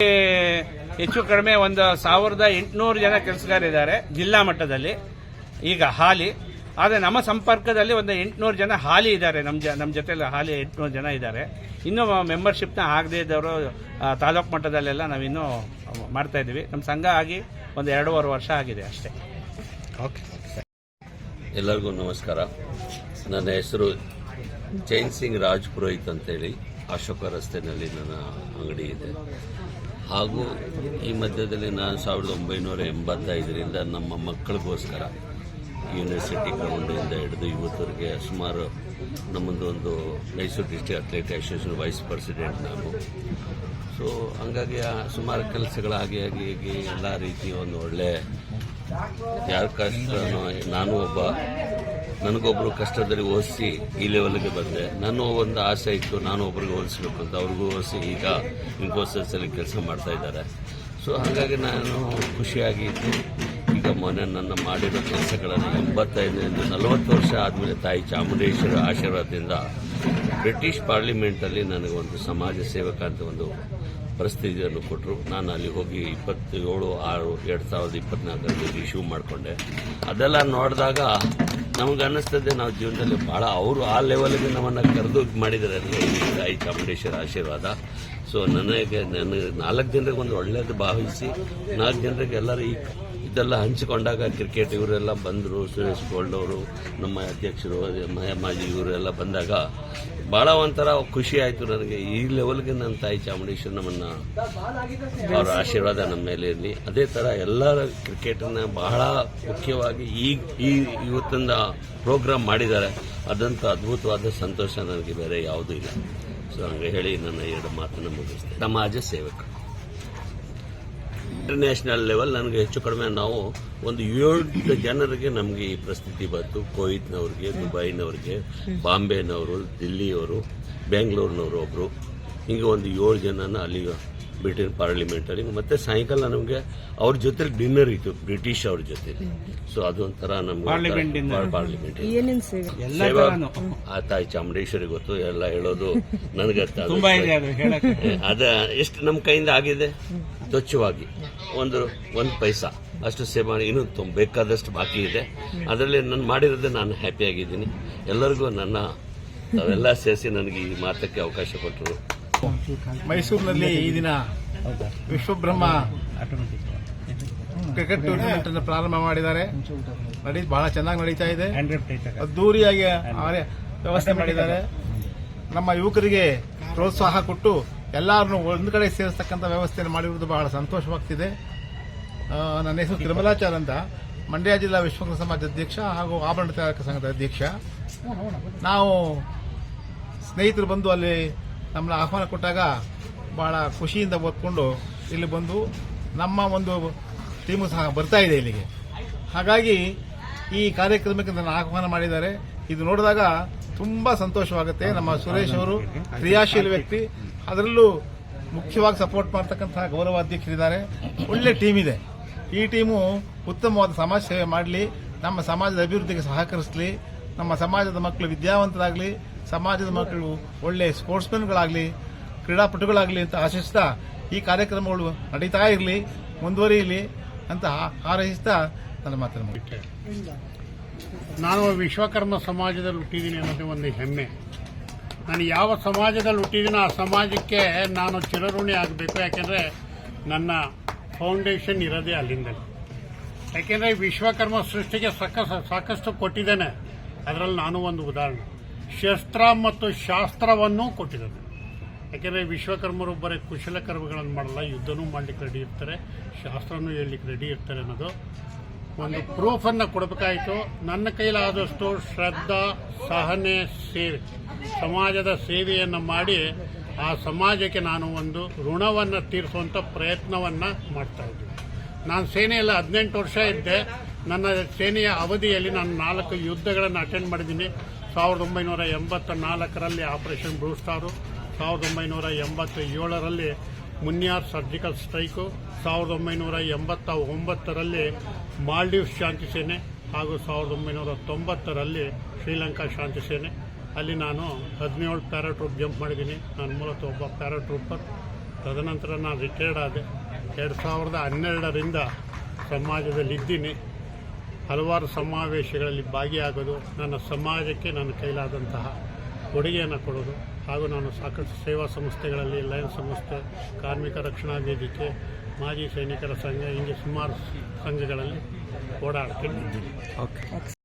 L: ಈ ಹೆಚ್ಚು ಕಡಿಮೆ ಒಂದು ಸಾವಿರದ ಎಂಟುನೂರು ಜನ ಕೆಲಸಗಾರಿದ್ದಾರೆ ಜಿಲ್ಲಾ ಮಟ್ಟದಲ್ಲಿ. ಈಗ ಹಾಲಿ ಆದರೆ ನಮ್ಮ ಸಂಪರ್ಕದಲ್ಲಿ ಒಂದು ಎಂಟುನೂರು ಜನ ಹಾಲಿ ಇದ್ದಾರೆ. ನಮ್ಮ ಜ ನಮ್ಮ ಜೊತೆಲಿ ಹಾಲಿ ಎಂಟುನೂರು ಜನ ಇದ್ದಾರೆ. ಇನ್ನೂ ಮೆಂಬರ್ಶಿಪ್ನ ಆಗದೇ ಇದ್ದವರು ತಾಲೂಕು ಮಟ್ಟದಲ್ಲೆಲ್ಲ ನಾವಿನ್ನೂ ಮಾಡ್ತಾ ಇದ್ದೀವಿ. ನಮ್ಮ ಸಂಘ ಆಗಿ ಒಂದು ಎರಡೂವರೆ ವರ್ಷ ಆಗಿದೆ ಅಷ್ಟೇ. ಓಕೆ
M: ಎಲ್ಲರಿಗೂ ನಮಸ್ಕಾರ. ನನ್ನ ಹೆಸರು ಜೈನ್ ಸಿಂಗ್ ರಾಜ್ ಪುರೋಹಿತ್ ಅಂತೇಳಿ. ಅಶೋಕ ರಸ್ತೆಯಲ್ಲಿ ನನ್ನ ಅಂಗಡಿ ಇದೆ. ಹಾಗೂ ಈ ಮಧ್ಯದಲ್ಲಿ ನಾನು ಸಾವಿರದ ಒಂಬೈನೂರ ಎಂಬತ್ತೈದರಿಂದ ನಮ್ಮ ಮಕ್ಕಳಿಗೋಸ್ಕರ ಯೂನಿವರ್ಸಿಟಿ ಗ್ರೌಂಡಿಂದ ಹಿಡಿದು ಇವತ್ತವರೆಗೆ ಸುಮಾರು ನಮ್ಮದು ಒಂದು Mysuru district athletic association vice president ನಾನು ಸೊ ಹಂಗಾಗಿ ಸುಮಾರು ಕೆಲಸಗಳಾಗಿ ಆಗಿ ಆಗಿ ಎಲ್ಲ ರೀತಿಯ ಒಂದು ಒಳ್ಳೆ ಯಾರ ಕಷ್ಟ ನಾನು ಒಬ್ಬ ನನಗೊಬ್ಬರು ಕಷ್ಟದಲ್ಲಿ ಓದಿಸಿ ಈ ಲೆವೆಲ್ಗೆ ಬಂದೆ. ನನ್ನ ಒಂದು ಆಸೆ ಇತ್ತು, ನಾನು ಒಬ್ರಿಗೆ ಓದಿಸ್ಬೇಕು ಅಂತ. ಅವ್ರಿಗೂ ಓದಿಸಿ ಈಗ ಇನ್ಫೋಸಿಸಲ್ಲಿ ಕೆಲಸ ಮಾಡ್ತಾ ಇದ್ದಾರೆ. ಸೊ ಹಾಗಾಗಿ ನಾನು ಖುಷಿಯಾಗಿ ಈಗ ಮೊನ್ನೆ ನನ್ನ ಮಾಡಿರೋ ಕೆಲಸಗಳನ್ನು ಎಂಬತ್ತೈದರಿಂದ ನಲವತ್ತು ವರ್ಷ ಆದಮೇಲೆ ತಾಯಿ ಚಾಮುಂಡೇಶ್ವರ ಆಶೀರ್ವಾದದಿಂದ ಬ್ರಿಟಿಷ್ ಪಾರ್ಲಿಮೆಂಟಲ್ಲಿ ನನಗೆ ಒಂದು ಸಮಾಜ ಸೇವಕ ಅಂತ ಒಂದು ಪರಿಸ್ಥಿತಿಯನ್ನು ಕೊಟ್ಟರು. ನಾನು ಅಲ್ಲಿ ಹೋಗಿ ಇಪ್ಪತ್ತೇಳು ಆರು ಎರಡು ಸಾವಿರದ ಇಪ್ಪತ್ನಾಲ್ಕರಲ್ಲಿ ಇಶ್ಯೂ ಮಾಡಿಕೊಂಡೆ. ಅದೆಲ್ಲ ನೋಡಿದಾಗ ನಮಗೆ ಅನ್ನಿಸ್ತದೆ ನಾವು ಜೀವನದಲ್ಲಿ ಭಾಳ ಅವರು ಆ ಲೆವೆಲ್ಗೆ ನಮ್ಮನ್ನು ಕರೆದು ಮಾಡಿದ್ದಾರೆ ತಾಯಿ ಚಾಮುಂಡೇಶ್ವರ ಆಶೀರ್ವಾದ. ಸೊ ನನಗೆ ನನಗೆ ನಾಲ್ಕು ಜನರಿಗೆ ಒಂದು ಒಳ್ಳೇದು ಭಾವಿಸಿ ನಾಲ್ಕು ಜನರಿಗೆ ಎಲ್ಲರೂ ಈ ಇದೆಲ್ಲ ಹಂಚಿಕೊಂಡಾಗ ಕ್ರಿಕೆಟ್ ಇವರೆಲ್ಲ ಬಂದರು, ಸುರೇಶ್ ಗೋಲ್ಡ್ ಅವರು, ನಮ್ಮ ಅಧ್ಯಕ್ಷರು ಮಾಜಿ ಇವರೆಲ್ಲ ಬಂದಾಗ ಭಾಳ ಒಂಥರ ಖುಷಿ ಆಯಿತು ನನಗೆ. ಈ ಲೆವೆಲ್ಗೆ ನನ್ನ ತಾಯಿ ಚಾಮುಂಡೇಶ್ವರಿ ನಮ್ಮನ್ನು ಅವರ ಆಶೀರ್ವಾದ ನಮ್ಮ ಮೇಲೆ ಇರಲಿ. ಅದೇ ಥರ ಎಲ್ಲರ ಕ್ರಿಕೆಟನ್ನು ಬಹಳ ಮುಖ್ಯವಾಗಿ ಈಗ ಈ ಇವತ್ತಿನ ಪ್ರೋಗ್ರಾಮ್ ಮಾಡಿದ್ದಾರೆ. ಅದಂತ ಅದ್ಭುತವಾದ ಸಂತೋಷ ನನಗೆ, ಬೇರೆ ಯಾವುದೂ ಇಲ್ಲ. ಸೊ ಹಂಗೆ ಹೇಳಿ ನನ್ನ ಎರಡು ಮಾತನ್ನು ಮುಗಿಸ್ತೇನೆ. ಸಮಾಜ ಸೇವಕ. ಇಂಟರ್ನ್ಯಾಷನಲ್ ಲೆವೆಲ್ ನನಗೆ ಹೆಚ್ಚು ಕಡಿಮೆ ನಾವು ಒಂದು ಏಳು ಜನರಿಗೆ ನಮಗೆ ಈ ಪರಿಸ್ಥಿತಿ ಬಂತು. ಕೋವಿದ್ನವ್ರಿಗೆ ದುಬೈನವ್ರಿಗೆ, ಬಾಂಬೆನವರು, ದಿಲ್ಲಿಯವರು, ಬೆಂಗಳೂರಿನವರು ಒಬ್ಬರು ಹೀಗೆ ಒಂದು ಏಳು ಜನನ ಅಲ್ಲಿ ಬ್ರಿಟನ್ ಪಾರ್ಲಿಮೆಂಟಲ್ಲಿ. ಮತ್ತೆ ಸಾಯಂಕಾಲ ನಮಗೆ ಅವ್ರ ಜೊತೆ ಡಿನ್ನರ್ ಇತ್ತು ಬ್ರಿಟಿಷ್ ಅವ್ರ ಜೊತೆ ಸೊ ಅದೊಂಥರ
L: dinner.
M: ಪಾರ್ಲಿಮೆಂಟ್ ಸೇವಾ? ಆ ತಾಯಿ ಚಾಮುಂಡೇಶ್ವರಿ ಗೊತ್ತು ಎಲ್ಲ ಹೇಳೋದು ನನಗೆ
L: ತುಂಬಾ ಇದೆ ಅದು ಹೇಳಕ್ಕೆ.
M: ಅದ ಎಷ್ಟು ನಮ್ಮ ಕೈಯಿಂದ ಆಗಿದೆ? ಸ್ವಚ್ಛವಾಗಿ. ಒಂದು ಒಂದು ಪೈಸಾ. ಅಷ್ಟು ಸೇವಾ ಮಾಡಿ ಇನ್ನೂ ತುಂಬ ಬೇಕಾದಷ್ಟು ಬಾಕಿ ಇದೆ. ಅದರಲ್ಲಿ ನಾನು ಮಾಡಿರೋದೇ ನಾನು ಹ್ಯಾಪಿ ಆಗಿದ್ದೀನಿ. ಎಲ್ಲರಿಗೂ ನನ್ನ ತಾವೆಲ್ಲ ಸೇರಿಸಿ ನನಗೆ ಈ ಮಾತಕ್ಕೆ ಅವಕಾಶ ಕೊಟ್ಟರು.
D: ಮೈಸೂರಿನಲ್ಲಿ ಈ ದಿನ ವಿಶ್ವಬ್ರಹ್ಮ ಕ್ರಿಕೆಟ್ ಟೂರ್ನಮೆಂಟ್ ಅನ್ನು ಪ್ರಾರಂಭ ಮಾಡಿದ್ದಾರೆ. ನಡೀ ಬಹಳ ಚೆನ್ನಾಗಿ ನಡೀತಾ ಇದೆ. ಅದ್ದೂರಿಯಾಗಿ ವ್ಯವಸ್ಥೆ ಮಾಡಿದ್ದಾರೆ. ನಮ್ಮ ಯುವಕರಿಗೆ ಪ್ರೋತ್ಸಾಹ ಕೊಟ್ಟು ಎಲ್ಲರನ್ನು ಒಂದು ಕಡೆ ಸೇರಿಸ್ತಕ್ಕಂಥ ವ್ಯವಸ್ಥೆಯನ್ನು ಮಾಡಿರುವುದು ಬಹಳ ಸಂತೋಷವಾಗ್ತಿದೆ. ನನ್ನ ಹೆಸರು ತಿರುಮಲಾಚಾರ್ ಅಂತ ಮಂಡ್ಯ ಜಿಲ್ಲಾ ವಿಶ್ವಕರ್ಮ ಸಮಾಜ ಅಧ್ಯಕ್ಷ ಹಾಗೂ ಆಭರಣ ತಯಾರಕ ಸಂಘದ ಅಧ್ಯಕ್ಷ. ನಾವು ಸ್ನೇಹಿತರು ಬಂದು ಅಲ್ಲಿ ನಮ್ಮನ್ನ ಆಹ್ವಾನ ಕೊಟ್ಟಾಗ ಬಹಳ ಖುಷಿಯಿಂದ ಓದ್ಕೊಂಡು ಇಲ್ಲಿ ಬಂದು ನಮ್ಮ ಒಂದು ಟೀಮು ಸಹ ಬರ್ತಾ ಇದೆ ಇಲ್ಲಿಗೆ. ಹಾಗಾಗಿ ಈ ಕಾರ್ಯಕ್ರಮಕ್ಕೆ ನನ್ನ ಆಹ್ವಾನ ಮಾಡಿದ್ದಾರೆ. ಇದು ನೋಡಿದಾಗ ತುಂಬಾ ಸಂತೋಷವಾಗುತ್ತೆ. ನಮ್ಮ ಸುರೇಶ್ ಅವರು ಕ್ರಿಯಾಶೀಲ ವ್ಯಕ್ತಿ. ಅದರಲ್ಲೂ ಮುಖ್ಯವಾಗಿ ಸಪೋರ್ಟ್ ಮಾಡ್ತಕ್ಕಂತಹ ಗೌರವಾಧ್ಯಕ್ಷರಿದ್ದಾರೆ ಒಳ್ಳೆ ಟೀಮ್ ಇದೆ. ಈ ಟೀಮು ಉತ್ತಮವಾದ ಸಮಾಜ ಸೇವೆ ಮಾಡಲಿ. ನಮ್ಮ ಸಮಾಜದ ಅಭಿವೃದ್ಧಿಗೆ ಸಹಕರಿಸಲಿ. ನಮ್ಮ ಸಮಾಜದ ಮಕ್ಕಳು ವಿದ್ಯಾವಂತರಾಗಲಿ. ಸಮಾಜದ ಮಕ್ಕಳು, ಒಳ್ಳೆ ಸ್ಪೋರ್ಟ್ಸ್ಮನ್ಗಳಾಗಲಿ, ಕ್ರೀಡಾಪಟುಗಳಾಗಲಿ ಅಂತ ಆಶಿಸ್ತಾ ಈ ಕಾರ್ಯಕ್ರಮಗಳು ನಡೀತಾ ಇರಲಿ, ಮುಂದುವರಿಯಲಿ ಅಂತ ಹಾರೈಸ್ತಾ ನನ್ನ ಮಾತನ್ನು
H: ನಾನು ವಿಶ್ವಕರ್ಮ ಸಮಾಜದಲ್ಲಿ ಹುಟ್ಟಿದ್ದೀನಿ ಅನ್ನೋದು ಒಂದು ಹೆಮ್ಮೆ. ನಾನು ಯಾವ ಸಮಾಜದಲ್ಲಿ ಹುಟ್ಟಿದ್ದೀನೋ ಆ ಸಮಾಜಕ್ಕೆ ನಾನು ಚಿರಋಣಿ ಆಗಬೇಕು, ಯಾಕೆಂದರೆ ನನ್ನ ಫೌಂಡೇಶನ್ ಇರೋದೇ ಅಲ್ಲಿಂದಲೇ. ಯಾಕೆಂದರೆ ವಿಶ್ವಕರ್ಮ ಸೃಷ್ಟಿಗೆ ಸಾಕಷ್ಟು ಕೊಟ್ಟಿದ್ದೇನೆ. ಅದರಲ್ಲಿ ನಾನು ಒಂದು ಉದಾಹರಣೆ. ಶಸ್ತ್ರ ಮತ್ತು ಶಾಸ್ತ್ರವನ್ನೂ ಕೊಟ್ಟಿದ್ದಾರೆ. ಯಾಕೆಂದರೆ ವಿಶ್ವಕರ್ಮರು ಬರೀ ಕುಶಲಕರ್ಮಗಳನ್ನು ಮಾಡಲ್ಲ, ಯುದ್ಧನೂ ಮಾಡ್ಲಿಕ್ಕೆ ರೆಡಿ ಇರ್ತಾರೆ, ಶಾಸ್ತ್ರನೂ ಹೇಳಲಿಕ್ಕೆ ರೆಡಿ ಇರ್ತಾರೆ ಅನ್ನೋದು ಒಂದು ಪ್ರೂಫನ್ನು ಕೊಡಬೇಕಾಯಿತು. ನನ್ನ ಕೈಲಾದಷ್ಟು ಶ್ರದ್ಧಾ, ಸಹನೆ, ಸೇವೆ, ಸಮಾಜದ ಸೇವೆಯನ್ನು ಮಾಡಿ ಆ ಸಮಾಜಕ್ಕೆ ನಾನು ಒಂದು ಋಣವನ್ನು ತೀರಿಸುವಂಥ ಪ್ರಯತ್ನವನ್ನು ಮಾಡ್ತಾ ಇದ್ದೀನಿ. ನಾನು ಸೇನೆಯಲ್ಲಿ ಹದಿನೆಂಟು ವರ್ಷ ಇದ್ದೆ. ನನ್ನ ಸೇನೆಯ ಅವಧಿಯಲ್ಲಿ ನಾನು ನಾಲ್ಕು ಯುದ್ಧಗಳನ್ನು ಅಟೆಂಡ್ ಮಾಡಿದ್ದೀನಿ. ಸಾವಿರದ ಒಂಬೈನೂರ ಎಂಬತ್ತ ನಾಲ್ಕರಲ್ಲಿ ಆಪರೇಷನ್ ಬ್ಲೂ ಸ್ಟಾರು, ಸಾವಿರದ ಒಂಬೈನೂರ ಎಂಬತ್ತ ಏಳರಲ್ಲಿ ಮುನ್ಯಾರ್ ಸರ್ಜಿಕಲ್ ಸ್ಟ್ರೈಕು, ಸಾವಿರದ ಒಂಬೈನೂರ ಎಂಬತ್ತ ಒಂಬತ್ತರಲ್ಲಿ ಮಾಲ್ಡೀವ್ಸ್ ಶಾಂತಿ ಸೇನೆ ಹಾಗೂ ಸಾವಿರದ ಒಂಬೈನೂರ ತೊಂಬತ್ತರಲ್ಲಿ ಶ್ರೀಲಂಕಾ ಶಾಂತಿ ಸೇನೆ. ಅಲ್ಲಿ ನಾನು ಹದಿನೇಳು ಪ್ಯಾರಾಟ್ರೂಪ್ ಜಂಪ್ ಮಾಡಿದ್ದೀನಿ. ನಾನು ಮೂಲತಃ ಒಬ್ಬ ಪ್ಯಾರಾಟ್ರೂಪರ್. ತದನಂತರ ನಾನು ರಿಟೈರ್ಡ್ ಆದೆ. ಎರಡು ಸಾವಿರದ ಹನ್ನೆರಡರಿಂದ ಸಮಾಜದಲ್ಲಿ ಇದ್ದೀನಿ ಹಲವಾರು ಸಮಾವೇಶಗಳಲ್ಲಿ ಭಾಗಿಯಾಗೋದು ನನ್ನ ಸಮಾಜಕ್ಕೆ ನನ್ನ ಕೈಲಾದಂತಹ ಕೊಡುಗೆಯನ್ನು ಕೊಡೋದು. ಹಾಗೂ ನಾನು ಸಾಕಷ್ಟು ಸೇವಾ ಸಂಸ್ಥೆಗಳಲ್ಲಿ ಲಯನ್ಸ್ ಸಂಸ್ಥೆ, ಕಾರ್ಮಿಕ ರಕ್ಷಣಾ ವೇದಿಕೆ, ಮಾಜಿ ಸೈನಿಕರ ಸಂಘ, ಹೀಗೆ ಸುಮಾರು ಸಂಘಗಳಲ್ಲಿ ಓಡಾಡ್ಕೊಂಡಿದ್ದೀನಿ.